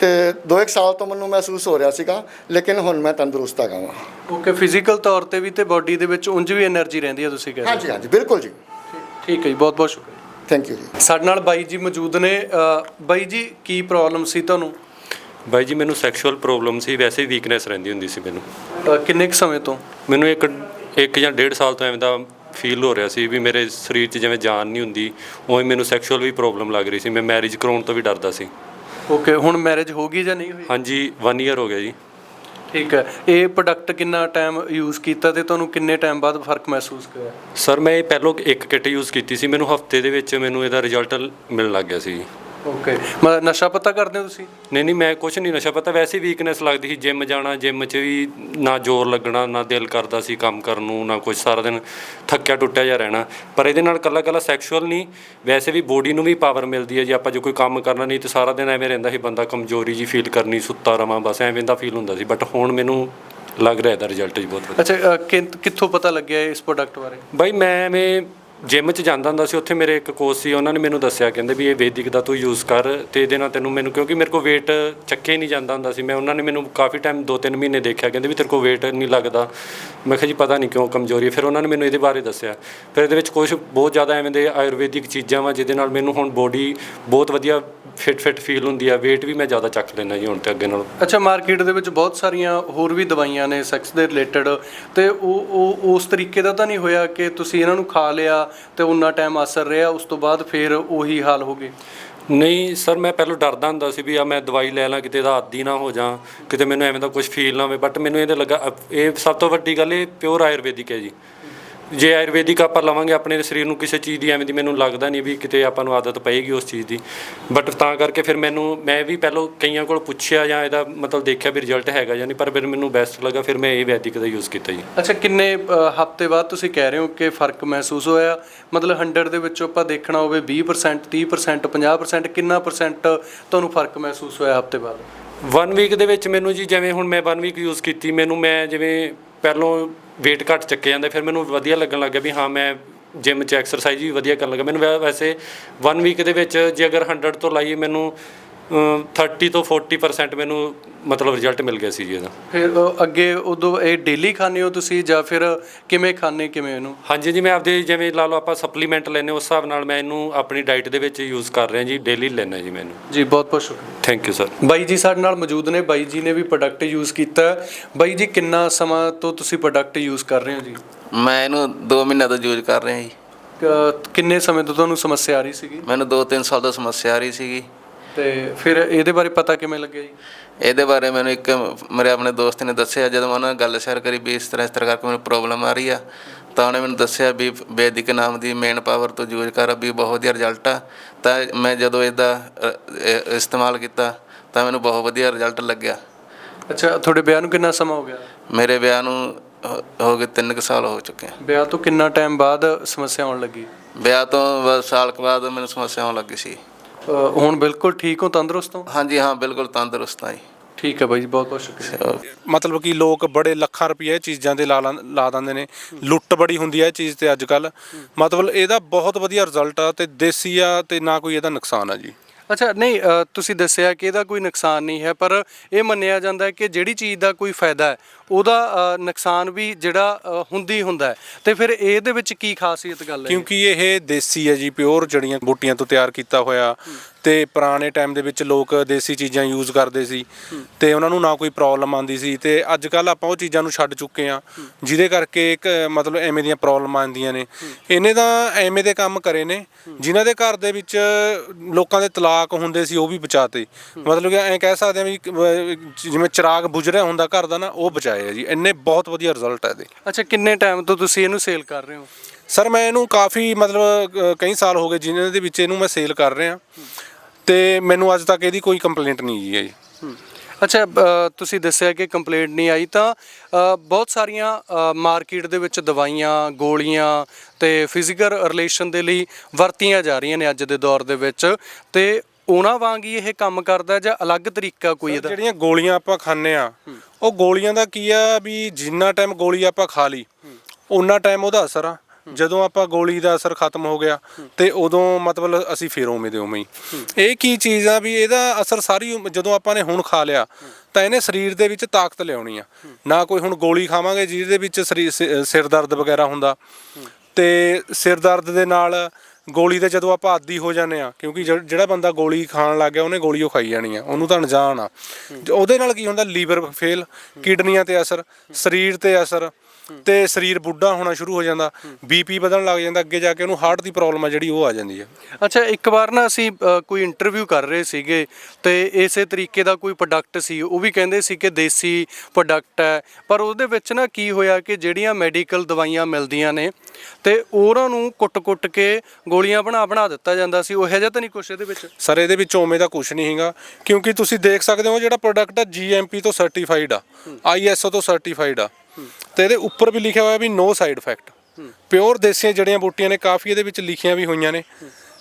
Speaker 3: ਤੇ 2-1 ਸਾਲ ਤੋਂ ਮੈਨੂੰ ਮਹਿਸੂਸ ਹੋ ਰਿਹਾ ਸੀਗਾ ਲੇਕਿਨ ਹੁਣ ਮੈਂ ਤੰਦਰੁਸਤ ਹੈਗਾ ਵਾਂ।
Speaker 1: ਓਕੇ ਫਿਜ਼ੀਕਲ ਤੌਰ ਤੇ ਵੀ ਤੇ ਬਾਡੀ ਦੇ ਵਿੱਚ ਉਂਝ ਵੀ એનર્ਜੀ ਰਹਿੰਦੀ ਹੈ ਤੁਸੀਂ ਕਹਿੰਦੇ
Speaker 3: ਹਾਂਜੀ ਹਾਂਜੀ ਬਿਲਕੁਲ ਜੀ।
Speaker 1: ਠੀਕ ਹੈ ਜੀ ਬਹੁਤ ਬਹੁਤ ਸ਼ੁਕਰੀਆ।
Speaker 3: ਥੈਂਕ ਯੂ ਜੀ।
Speaker 1: ਸਾਡੇ ਨਾਲ ਬਾਈ ਜੀ ਮੌਜੂਦ ਨੇ। ਬਾਈ ਜੀ ਕੀ ਪ੍ਰੋਬਲਮ ਸੀ ਤੁਹਾਨੂੰ?
Speaker 4: ਬਾਈ ਜੀ ਮੈਨੂੰ ਸੈਕਸ਼ੂਅਲ ਪ੍ਰੋਬਲਮ ਸੀ ਵੈਸੇ ਵੀਕਨੈਸ ਰਹਿੰਦੀ ਹੁੰਦੀ ਸੀ ਮੈਨੂੰ।
Speaker 1: ਕਿੰਨੇ ਕੁ ਸਮੇਂ ਤੋਂ?
Speaker 4: ਮੈਨੂੰ ਇੱਕ ਇੱਕ ਜਾਂ ਡੇਢ ਸਾਲ ਤੋਂ ਐਵੇਂ ਦਾ ਫੀਲ ਹੋ ਰਿਹਾ ਸੀ ਵੀ ਮੇਰੇ ਸਰੀਰ 'ਚ ਜਿਵੇਂ ਜਾਨ ਨਹੀਂ ਹੁੰਦੀ ਉਵੇਂ ਮੈਨੂੰ ਸੈਕਸ਼ੂਅਲ ਵੀ ਪ੍ਰੋਬਲਮ ਲੱਗ ਰਹੀ ਸੀ ਮੈਂ ਮੈਰਿਜ ਕਰਾਉਣ ਤੋਂ ਵੀ ਡਰਦਾ ਸੀ।
Speaker 1: ਓਕੇ ਹੁਣ ਮੈਰਿਜ ਹੋ ਗਈ ਜਾਂ ਨਹੀਂ ਹੋਈ?
Speaker 4: ਹਾਂਜੀ 1 ਇਅਰ ਹੋ ਗਿਆ ਜੀ।
Speaker 1: ਠੀਕ ਹੈ। ਇਹ ਪ੍ਰੋਡਕਟ ਕਿੰਨਾ ਟਾਈਮ ਯੂਜ਼ ਕੀਤਾ ਤੇ ਤੁਹਾਨੂੰ ਕਿੰਨੇ ਟਾਈਮ ਬਾਅਦ ਫ਼ਰਕ ਮਹਿਸੂਸ ਹੋਇਆ?
Speaker 4: ਸਰ ਮੈਂ ਇਹ ਪਹਿਲੋਂ ਇੱਕ ਕਿੱਟ ਯੂਜ਼ ਕੀਤੀ ਸੀ ਮੈਨੂੰ ਹਫ਼ਤੇ ਦੇ ਵਿੱਚ ਮੈਨੂੰ ਇਹਦਾ ਰਿਜ਼ਲਟ ਮਿਲਣ ਲੱਗ ਗਿਆ ਸੀ ਜੀ।
Speaker 1: ਓਕੇ। ਮੈਂ ਨਸ਼ਾ ਪਤਾ ਕਰਦੇ ਹੋ ਤੁਸੀਂ?
Speaker 4: ਨਹੀਂ ਨਹੀਂ ਮੈਂ ਕੁਝ ਨਹੀਂ ਨਸ਼ਾ ਪਤਾ। ਵੈਸੇ ਵੀਕਨੈਸ ਲੱਗਦੀ ਸੀ ਜਿਮ ਜਾਣਾ ਜਿਮ 'ਚ ਵੀ ਨਾ ਜ਼ੋਰ ਲੱਗਣਾ ਨਾ ਦਿਲ ਕਰਦਾ ਸੀ ਕੰਮ ਕਰਨ ਨੂੰ ਨਾ ਕੁਝ ਸਾਰਾ ਦਿਨ ਥੱਕਿਆ ਟੁੱਟਿਆ ਜਿਹਾ ਰਹਿਣਾ। ਪਰ ਇਹਦੇ ਨਾਲ ਕੱਲਾ ਕੱਲਾ ਸੈਕਸ਼ੂਅਲ ਨਹੀਂ ਵੈਸੇ ਵੀ ਬੋਡੀ ਨੂੰ ਵੀ ਪਾਵਰ ਮਿਲਦੀ ਹੈ। ਜੇ ਆਪਾਂ ਜੇ ਕੋਈ ਕੰਮ ਕਰਨਾ ਨਹੀਂ ਤੇ ਸਾਰਾ ਦਿਨ ਐਵੇਂ ਰਹਿੰਦਾ ਸੀ ਬੰਦਾ ਕਮਜ਼ੋਰੀ ਜੀ ਫੀਲ ਕਰਨੀ ਸੁੱਤਾ ਰਵਾਂ ਬਸ ਐਵੇਂ ਦਾ ਫੀਲ ਹੁੰਦਾ ਸੀ। ਬਟ ਹੁਣ ਮੈਨੂੰ ਲੱਗ ਰਿਹਾ ਇਹਦਾ ਰਿਜ਼ਲਟ ਜੀ ਬਹੁਤ ਵਧੀਆ।
Speaker 1: ਅੱਛਾ ਅ, ਕਿ- ਕਿੱਥੋਂ ਪਤਾ ਲੱਗਿਆ ਇਸ ਪ੍ਰੋਡਕਟ ਬਾਰੇ?
Speaker 4: ਬਾਈ ਮੈਂ ਐਵੇਂ ਜਿਮ 'ਚ ਜਾਂਦਾ ਹੁੰਦਾ ਸੀ, ਉੱਥੇ ਮੇਰੇ ਇੱਕ ਕੋਚ ਸੀ, ਉਹਨਾਂ ਨੇ ਮੈਨੂੰ ਦੱਸਿਆ, ਕਹਿੰਦੇ ਵੀ ਇਹ ਵੈਦਿਕ ਦਾ ਤੂੰ ਯੂਜ਼ ਕਰ ਤੇ ਇਹਦੇ ਨਾਲ ਤੈਨੂੰ ਮੈਨੂੰ, ਕਿਉਂਕਿ ਮੇਰੇ ਕੋਲ weight ਚੱਕੇ ਨਹੀਂ ਜਾਂਦਾ ਹੁੰਦਾ ਸੀ, ਮੈਂ ਉਹਨਾਂ ਨੇ ਮੈਨੂੰ ਕਾਫੀ ਟਾਈਮ 2-3 ਮਹੀਨੇ ਦੇਖਿਆ, ਕਹਿੰਦੇ ਵੀ ਤੇਰੇ ਕੋਲ weight ਨਹੀਂ ਲੱਗਦਾ। ਮੈਂ ਕਿਹਾ ਜੀ ਪਤਾ ਨਹੀਂ ਕਿਉਂ ਕਮਜ਼ੋਰੀ ਹੈ। ਫਿਰ ਉਹਨਾਂ ਨੇ ਮੈਨੂੰ ਇਹਦੇ ਬਾਰੇ ਦੱਸਿਆ। ਫਿਰ ਇਹਦੇ ਵਿੱਚ ਕੁਝ ਬਹੁਤ ਜ਼ਿਆਦਾ ਐਵੇਂ ਦੇ ਆਯੁਰਵੈਦਿਕ ਚੀਜ਼ਾਂ ਵਾ, ਜਿਹਦੇ ਨਾਲ ਮੈਨੂੰ ਹੁਣ ਬੋਡੀ ਬਹੁਤ ਵਧੀਆ ਫਿਟ ਫਿਟ ਫੀਲ ਹੁੰਦੀ ਆ, weight ਵੀ ਮੈਂ ਜ਼ਿਆਦਾ ਚੱਕ ਲੈਂਦਾ ਜੀ ਹੁਣ ਤੇ ਅੱਗੇ ਨਾਲੋਂ।
Speaker 1: ਅੱਛਾ ਮਾਰਕੀਟ ਦੇ ਵਿੱਚ ਬਹੁਤ ਸਾਰੀਆਂ ਹੋਰ ਵੀ ਦਵਾਈਆਂ ਨੇ ਸੈਕਸ ਦੇ ਰਿਲੇਟਡ ਤੇ ਉਹ ਉਹ, ਉਸ ਤਰੀਕੇ ਦਾ ਤਾਂ ਨਹੀਂ ਹੋਇਆ ਕਿ ਤੁਸੀਂ ਇਹਨਾਂ ਨੂੰ ਖਾ ਲਿਆ ਤੇ ਉਨਾ ਟਾਈਮ ਅਸਰ ਰਿਹਾ, ਉਸ ਤੋਂ ਬਾਅਦ ਫਿਰ ਉਹੀ ਹਾਲ ਹੋ ਗਏ।
Speaker 4: ਨਹੀਂ, ਸਰ, ਮੈਂ ਪਹਿਲਾਂ ਡਰਦਾ ਹੁੰਦਾ ਸੀ ਵੀ ਆ ਮੈਂ ਦਵਾਈ ਲੈ ਲਾਂ, ਕਿਤੇ ਦਾ ਆਦੀ ਨਾ ਹੋ ਜਾ, ਕਿਤੇ ਮੈਨੂੰ ਐਵੇਂ ਦਾ ਕੁਝ ਫੀਲ ਨਾ ਹੋਵੇ ਬਟ ਮੈਨੂੰ ਇਹਦੇ ਲੱਗਾ, ਇਹ ਸਭ ਤੋਂ ਵੱਡੀ ਗੱਲ ਇਹ ਪਿਓਰ ਆਯੁਰਵੈਦਿਕ ਹੈ ਜੀ। ਜੇ ਆਯੁਰਵੈਦਿਕ ਆਪਾਂ ਲਵਾਂਗੇ ਆਪਣੇ ਸਰੀਰ ਨੂੰ ਕਿਸੇ ਚੀਜ਼ ਦੀ ਐਵੇਂ ਦੀ ਮੈਨੂੰ ਲੱਗਦਾ ਨਹੀਂ ਵੀ ਕਿਤੇ ਆਪਾਂ ਨੂੰ ਆਦਤ ਪਏਗੀ ਉਸ ਚੀਜ਼ ਦੀ। ਬਟ ਤਾਂ ਕਰਕੇ ਫਿਰ ਮੈਨੂੰ ਮੈਂ ਵੀ ਪਹਿਲਾਂ ਕਈਆਂ ਕੋਲ ਪੁੱਛਿਆ ਜਾਂ ਇਹਦਾ ਮਤਲਬ ਦੇਖਿਆ ਵੀ ਰਿਜ਼ਲਟ ਹੈਗਾ ਜਾਂ ਨਹੀਂ ਪਰ ਫਿਰ ਮੈਨੂੰ ਬੈਸਟ ਲੱਗਾ ਫਿਰ ਮੈਂ ਇਹ ਵੈਦਿਕ ਦਾ ਯੂਜ਼ ਕੀਤਾ ਜੀ।
Speaker 1: ਅੱਛਾ ਕਿੰਨੇ ਹਫ਼ਤੇ ਬਾਅਦ ਤੁਸੀਂ ਕਹਿ ਰਹੇ ਹੋ ਕਿ ਫ਼ਰਕ ਮਹਿਸੂਸ ਹੋਇਆ? ਮਤਲਬ 100 ਦੇ ਵਿੱਚੋਂ ਆਪਾਂ ਦੇਖਣਾ ਹੋਵੇ 20% 30% 50% ਕਿੰਨਾ ਪਰਸੈਂਟ ਤੁਹਾਨੂੰ ਫ਼ਰਕ ਮਹਿਸੂਸ ਹੋਇਆ ਹਫ਼ਤੇ ਬਾਅਦ?
Speaker 4: 1 ਵੀਕ ਦੇ ਵਿੱਚ ਮੈਨੂੰ ਜੀ ਜਿਵੇਂ ਹੁਣ ਮੈਂ 1 ਵੀਕ ਯੂਜ਼ ਕੀਤੀ ਮੈਨੂੰ ਮੈਂ ਜਿਵੇਂ ਪਹਿਲੋਂ weight ਘੱਟ ਚੱਕੇ ਜਾਂਦੇ, ਫਿਰ ਮੈਨੂੰ ਵਧੀਆ ਲੱਗਣ ਲੱਗ ਗਿਆ ਵੀ ਹਾਂ, ਮੈਂ ਜਿਮ 'ਚ ਐਕਸਰਸਾਈਜ਼ ਵੀ ਵਧੀਆ ਕਰਨ ਲੱਗਾ। ਮੈਨੂੰ ਵੈ- ਵੈਸੇ 1 ਵੀਕ ਦੇ ਵਿੱਚ ਜੇ ਅਗਰ 100 ਤੋਂ ਲਾਈਏ, ਮੈਨੂੰ 30 ਤੋਂ 40% ਮੈਨੂੰ ਮਤਲਬ ਰਿਜ਼ਲਟ ਮਿਲ ਗਿਆ ਸੀ ਜੀ ਇਹਦਾ।
Speaker 1: ਫਿਰ ਅੱਗੇ ਉਦੋਂ ਇਹ ਡੇਲੀ ਖਾਣੇ ਹੋ ਤੁਸੀਂ ਜਾਂ ਫਿਰ ਕਿਵੇਂ ਖਾਣੇ ਕਿਵੇਂ ਇਹਨੂੰ?
Speaker 4: ਹਾਂਜੀ ਜੀ ਮੈਂ ਆਪਦੇ ਜਿਵੇਂ ਲਾ ਲਓ ਆਪਾਂ ਸਪਲੀਮੈਂਟ ਲੈਨੇ ਉਸ ਹਿਸਾਬ ਨਾਲ ਮੈਂ ਇਹਨੂੰ ਆਪਣੀ ਡਾਈਟ ਦੇ ਵਿੱਚ ਯੂਜ਼ ਕਰ ਰਿਹਾ ਜੀ ਡੇਲੀ ਲੈਣਾ ਜੀ ਮੈਨੂੰ
Speaker 1: ਜੀ ਬਹੁਤ ਬਹੁਤ ਸ਼ੁਕਰੀਆ।
Speaker 4: ਥੈਂਕ ਯੂ ਸਰ
Speaker 1: ਬਾਈ ਜੀ ਸਾਡੇ ਨਾਲ ਮੌਜੂਦ ਨੇ ਬਾਈ ਜੀ ਨੇ ਵੀ ਪ੍ਰੋਡਕਟ ਯੂਜ਼ ਕੀਤਾ। ਬਾਈ ਜੀ ਕਿੰਨਾ ਸਮਾਂ ਤੋਂ ਤੁਸੀਂ ਪ੍ਰੋਡਕਟ ਯੂਜ਼ ਕਰ ਰਹੇ ਹੋ ਜੀ?
Speaker 5: ਮੈਂ ਇਹਨੂੰ 2 ਮਹੀਨਿਆਂ ਤੋਂ ਯੂਜ਼ ਕਰ ਰਿਹਾ ਜੀ।
Speaker 1: ਕਿੰਨੇ ਸਮੇਂ ਤੋਂ ਤੁਹਾਨੂੰ ਸਮੱਸਿਆ ਆ ਰਹੀ ਸੀਗੀ?
Speaker 5: ਮੈਨੂੰ 2-3 ਸਾਲ ਤੋਂ ਸਮੱਸਿਆ ਆ ਰਹੀ ਸੀਗੀ।
Speaker 1: ਤੇ ਫਿਰ ਇਹਦੇ ਬਾਰੇ ਪਤਾ ਕਿਵੇਂ ਲੱਗਿਆ ਜੀ?
Speaker 5: ਇਹਦੇ ਬਾਰੇ ਮੈਨੂੰ ਇੱਕ ਮੇਰੇ ਆਪਣੇ ਦੋਸਤ ਨੇ ਦੱਸਿਆ ਜਦੋਂ ਮੈਂ ਉਹਨਾਂ ਨਾਲ ਗੱਲ ਸ਼ੇਅਰ ਕਰੀ ਵੀ ਇਸ ਤਰ੍ਹਾਂ ਇਸ ਤਰ੍ਹਾਂ ਕਰਕੇ ਮੈਨੂੰ ਪ੍ਰੋਬਲਮ ਆ ਰਹੀ ਆ ਤਾਂ ਉਹਨੇ ਮੈਨੂੰ ਦੱਸਿਆ ਵੀ ਵੈਦਿਕ ਨਾਮ ਦੀ ਮੇਨ ਪਾਵਰ ਤੋਂ ਯੂਜ਼ ਕਰ ਵੀ ਬਹੁਤ ਵਧੀਆ ਰਿਜ਼ਲਟ ਆ। ਤਾਂ ਮੈਂ ਜਦੋਂ ਇਹਦਾ ਇਸਤੇਮਾਲ ਕੀਤਾ ਤਾਂ ਮੈਨੂੰ ਬਹੁਤ ਵਧੀਆ ਰਿਜ਼ਲਟ ਲੱਗਿਆ।
Speaker 1: ਅੱਛਾ ਤੁਹਾਡੇ ਵਿਆਹ ਨੂੰ ਕਿੰਨਾ ਸਮਾਂ ਹੋ ਗਿਆ?
Speaker 5: ਮੇਰੇ ਵਿਆਹ ਨੂੰ ਹੋ- ਗਏ 3 ਸਾਲ ਹੋ ਚੁੱਕੇ ਆ।
Speaker 1: ਵਿਆਹ ਤੋਂ ਕਿੰਨਾ ਟਾਈਮ ਬਾਅਦ ਸਮੱਸਿਆ ਆਉਣ ਲੱਗੀ?
Speaker 5: ਵਿਆਹ ਤੋਂ ਬਸ ਸਾਲ ਕੁ ਬਾਅਦ ਮੈਨੂੰ ਸਮੱਸਿਆ ਆਉਣ ਲੱਗੀ ਸੀ।
Speaker 1: ਹੁਣ ਬਿਲਕੁਲ ਠੀਕ ਹੋ ਤੰਦਰੁਸਤ ਹੋ?
Speaker 5: ਹਾਂਜੀ ਹਾਂ ਬਿਲਕੁਲ ਤੰਦਰੁਸਤ ਹਾਂ ਜੀ।
Speaker 1: ਠੀਕ ਹੈ ਬਾਈ ਜੀ ਬਹੁਤ ਬਹੁਤ ਸ਼ੁਕਰੀਆ।
Speaker 2: ਮਤਲਬ ਕਿ ਲੋਕ ਬੜੇ ਲੱਖਾਂ ਰੁਪਏ ਚੀਜ਼ਾਂ ਤੇ ਲਾ ਲਾਂ- ਦਿੰਦੇ ਨੇ। ਲੁੱਟ ਬੜੀ ਹੁੰਦੀ ਹੈ ਇਹ ਚੀਜ਼ ਤੇ ਅੱਜ ਕੱਲ ਮਤਲਬ ਇਹਦਾ ਬਹੁਤ ਵਧੀਆ ਰਿਜ਼ਲਟ ਆ ਤੇ ਦੇਸੀ ਆ ਤੇ ਨਾ ਕੋਈ ਇਹਦਾ ਨੁਕਸਾਨ ਆ ਜੀ।
Speaker 1: ਅੱਛਾ ਨਹੀਂ ਤੁਸੀਂ ਦੱਸਿਆ ਕਿ ਇਹਦਾ ਕੋਈ ਨੁਕਸਾਨ ਨਹੀਂ ਹੈ ਪਰ ਇਹ ਮੰਨਿਆ ਜਾਂਦਾ ਹੈ ਕਿ ਜਿਹੜੀ ਚੀਜ਼ ਦਾ ਕੋਈ ਫਾਇਦਾ ਹੈ ਉਹਦਾ ਨੁਕਸਾਨ ਵੀ ਜਿਹੜਾ ਹੁੰਦੀ ਹੁੰਦਾ ਤੇ ਫਿਰ ਇਹਦੇ ਵਿੱਚ ਕੀ ਖਾਸੀਅਤ ਗੱਲ ਹੈ?
Speaker 2: ਕਿਉਂਕਿ ਇਹ ਦੇਸੀ ਹੈ ਜੀ ਪਿਓਰ ਜੜੀਆਂ ਬੂਟੀਆਂ ਤੋਂ ਤਿਆਰ ਕੀਤਾ ਹੋਇਆ। ਤੇ ਪੁਰਾਣੇ ਟਾਈਮ ਦੇ ਵਿੱਚ ਲੋਕ ਦੇਸੀ ਚੀਜ਼ਾਂ ਯੂਜ਼ ਕਰਦੇ ਸੀ। ਤੇ ਉਹਨਾਂ ਨੂੰ ਨਾ ਕੋਈ ਪ੍ਰੋਬਲਮ ਆਉਂਦੀ ਸੀ। ਤੇ ਅੱਜ ਕੱਲ ਆਪਾਂ ਉਹ ਚੀਜ਼ਾਂ ਨੂੰ ਛੱਡ ਚੁੱਕੇ ਆ ਜਿਹਦੇ ਕਰਕੇ ਇੱਕ ਮਤਲਬ ਐਵੇਂ ਦੀਆਂ ਪ੍ਰੋਬਲਮ ਆਉਂਦੀਆਂ ਨੇ। ਇਹਨੇ ਤਾਂ ਐਵੇਂ ਦੇ ਕੰਮ ਕਰੇ ਨੇ ਜਿਨ੍ਹਾਂ ਦੇ ਘਰ ਦੇ ਵਿੱਚ ਲੋਕਾਂ ਦੇ ਤਲਾਕ ਹੁੰਦੇ ਸੀ ਉਹ ਵੀ ਬਚਾਤੇ। ਮਤਲਬ ਕਿ ਐਂ ਕਹਿ ਸਕਦੇ ਆ ਵੀ ਜਿਵੇਂ ਚਿਰਾਗ ਬੁਝ ਰਿਹਾ ਹੁੰਦਾ ਘਰ ਦਾ ਨਾ ਉਹ ਬਚਾਏ। ਆ ਜੀ। ਇੰਨੇ ਬਹੁਤ ਵਧੀਆ ਰਿਜ਼ਲਟ ਹੈ ਇਹਦੇ।
Speaker 1: ਅੱਛਾ ਕਿੰਨੇ ਟਾਈਮ ਤੋਂ ਤੁਸੀਂ ਇਹਨੂੰ ਸੇਲ ਕਰ ਰਹੇ ਹੋ?
Speaker 2: ਸਰ ਮੈਂ ਇਹਨੂੰ ਕਾਫੀ ਮਤਲਬ ਅ, ਕਈ ਸਾਲ ਹੋ ਗਏ ਜਿਨ੍ਹਾਂ ਦੇ ਵਿੱਚ ਇਹਨੂੰ ਮੈਂ ਸੇਲ ਕਰ ਰਿਹਾ। ਤੇ ਮੈਨੂੰ ਅੱਜ ਤੱਕ ਇਹਦੀ ਕੋਈ ਕੰਪਲੇਂਟ ਨਹੀਂ ਜੀ ਹੈ। ਜੀ
Speaker 1: ਅੱਛਾ ਅ, ਤੁਸੀਂ ਦੱਸਿਆ ਕਿ ਕੰਪਲੇਂਟ ਨਹੀਂ ਆਈ ਤਾਂ ਅ, ਬਹੁਤ ਸਾਰੀਆਂ ਮਾਰਕੀਟ ਦੇ ਵਿੱਚ ਦਵਾਈਆਂ ਗੋਲੀਆਂ ਤੇ ਫਿਜ਼ੀਕਲ ਰਿਲੇਸ਼ਨ ਦੇ ਲਈ ਵਰਤੀਆਂ ਜਾ ਰਹੀਆਂ ਨੇ ਅੱਜ ਦੇ ਦੌਰ ਦੇ ਵਿੱਚ। ਤੇ ਉਹਨਾਂ ਵਾਂਗ ਹੀ ਇਹ ਕੰਮ ਕਰਦਾ ਜਾਂ ਅਲੱਗ ਤਰੀਕਾ ਕੋਈ ਇਹਦਾ?
Speaker 2: ਜਿਹੜੀਆਂ ਗੋਲੀਆਂ ਆਪਾਂ ਖਾਂਦੇ ਆ ਉਹ ਗੋਲੀਆਂ ਦਾ ਕੀ ਆ ਵੀ ਜਿੰਨਾ ਟਾਈਮ ਗੋਲੀ ਆਪਾਂ ਖਾ ਲਈ ਉਹਨਾਂ ਟਾਈਮ ਉਹਦਾ ਅਸਰ ਆ। ਜਦੋਂ ਆਪਾਂ ਗੋਲੀ ਦਾ ਅਸਰ ਖਤਮ ਹੋ ਗਿਆ ਤੇ ਉਦੋਂ ਮਤਲਬ ਅਸੀਂ ਫੇਰ ਉਵੇਂ ਦੇ ਉਵੇਂ ਹੀ। ਇਹ ਕੀ ਚੀਜ਼ ਆ ਵੀ ਇਹਦਾ ਅਸਰ ਸਾਰੀ ਉਮ- ਜਦੋਂ ਆਪਾਂ ਨੇ ਹੁਣ ਖਾ ਲਿਆ ਤਾਂ ਇਹਨੇ ਸਰੀਰ ਦੇ ਵਿੱਚ ਤਾਕਤ ਲਿਆਉਣੀ ਆ। ਨਾ ਕੋਈ ਹੁਣ ਗੋਲੀ ਖਾਵਾਂਗੇ ਜਿਹਦੇ ਵਿੱਚ ਸਰੀਰ ਸਿ- ਸਿਰ ਦਰਦ ਵਗੈਰਾ ਹੁੰਦਾ। ਤੇ ਸਿਰ ਦਰਦ ਦੇ ਨਾਲ ਗੋਲੀ ਦੇ ਜਦੋਂ ਆਪਾਂ ਆਦੀ ਹੋ ਜਾਂਦੇ ਆ ਕਿਉਂਕਿ ਜਿਹੜਾ ਜਿਹੜਾ ਬੰਦਾ ਗੋਲੀ ਖਾਣ ਲੱਗ ਗਿਆ ਉਹਨੇ ਗੋਲੀ ਉਹ ਖਾਈ ਜਾਣੀ ਆ ਉਹਨੂੰ ਤਾਂ ਅਣਜਾਣ ਆ। ਜ- ਉਹਦੇ ਨਾਲ ਕੀ ਹੁੰਦਾ? ਲੀਵਰ ਫੇਲ ਕਿਡਨੀਆਂ ਤੇ ਅਸਰ ਸਰੀਰ ਤੇ ਅਸਰ ਤੇ ਸਰੀਰ ਬੁੱਢਾ ਹੋਣਾ ਸ਼ੁਰੂ ਹੋ ਜਾਂਦਾ ਬੀਪੀ ਵਧਣ ਲੱਗ ਜਾਂਦਾ ਅੱਗੇ ਜਾ ਕੇ ਉਹਨੂੰ ਹਾਰਟ ਦੀ ਪ੍ਰੋਬਲਮ ਆ ਜਿਹੜੀ ਉਹ ਆ ਜਾਂਦੀ ਆ।
Speaker 1: ਅੱਛਾ ਇੱਕ ਵਾਰ ਨਾ ਅਸੀਂ ਕੋਈ ਇੰਟਰਵਿਊ ਕਰ ਰਹੇ ਸੀਗੇ ਤੇ ਇਸੇ ਤਰੀਕੇ ਦਾ ਕੋਈ ਪ੍ਰੋਡਕਟ ਸੀ ਉਹ ਵੀ ਕਹਿੰਦੇ ਸੀ ਕਿ ਦੇਸੀ ਪ੍ਰੋਡਕਟ ਹੈ ਪਰ ਉਹਦੇ ਵਿੱਚ ਨਾ ਕੀ ਹੋਇਆ ਕਿ ਜਿਹੜੀਆਂ ਮੈਡੀਕਲ ਦਵਾਈਆਂ ਮਿਲਦੀਆਂ ਨੇ ਤੇ ਉਹਨਾਂ ਨੂੰ ਕੁੱਟ-ਕੁੱਟ ਕੇ ਗੋਲੀਆਂ ਬਣਾ ਬਣਾ ਦਿੱਤਾ ਜਾਂਦਾ ਸੀ ਉਹ ਜਿਹਾ ਤਾਂ ਨਹੀਂ ਕੁਛ ਇਹਦੇ ਵਿੱਚ?
Speaker 2: ਸਰ ਇਹਦੇ ਵਿੱਚ ਉਵੇਂ ਦਾ ਕੁਝ ਨਹੀਂ ਹੈਗਾ ਕਿਉਂਕਿ ਤੁਸੀਂ ਦੇਖ ਸਕਦੇ ਹੋ ਜਿਹੜਾ ਪ੍ਰੋਡਕਟ ਆ ਜੀਐਮਪੀ ਤੋਂ ਸਰਟੀਫਾਈਡ ਆ ਆਈਐਸਓ ਤੋਂ ਸਰਟੀਫਾਈਡ ਆ। ਤੇ ਇਹਦੇ ਉੱਪਰ ਵੀ ਲਿਖਿਆ ਹੋਇਆ ਵੀ ਨੋ ਸਾਈਡ ਇਫੈਕਟ ਪਿਓਰ ਦੇਸੀ ਜੜੀਆਂ ਬੂਟੀਆਂ ਨੇ, ਕਾਫੀ ਇਹਦੇ ਵਿੱਚ ਲਿਖੀਆਂ ਵੀ ਹੋਈਆਂ ਨੇ।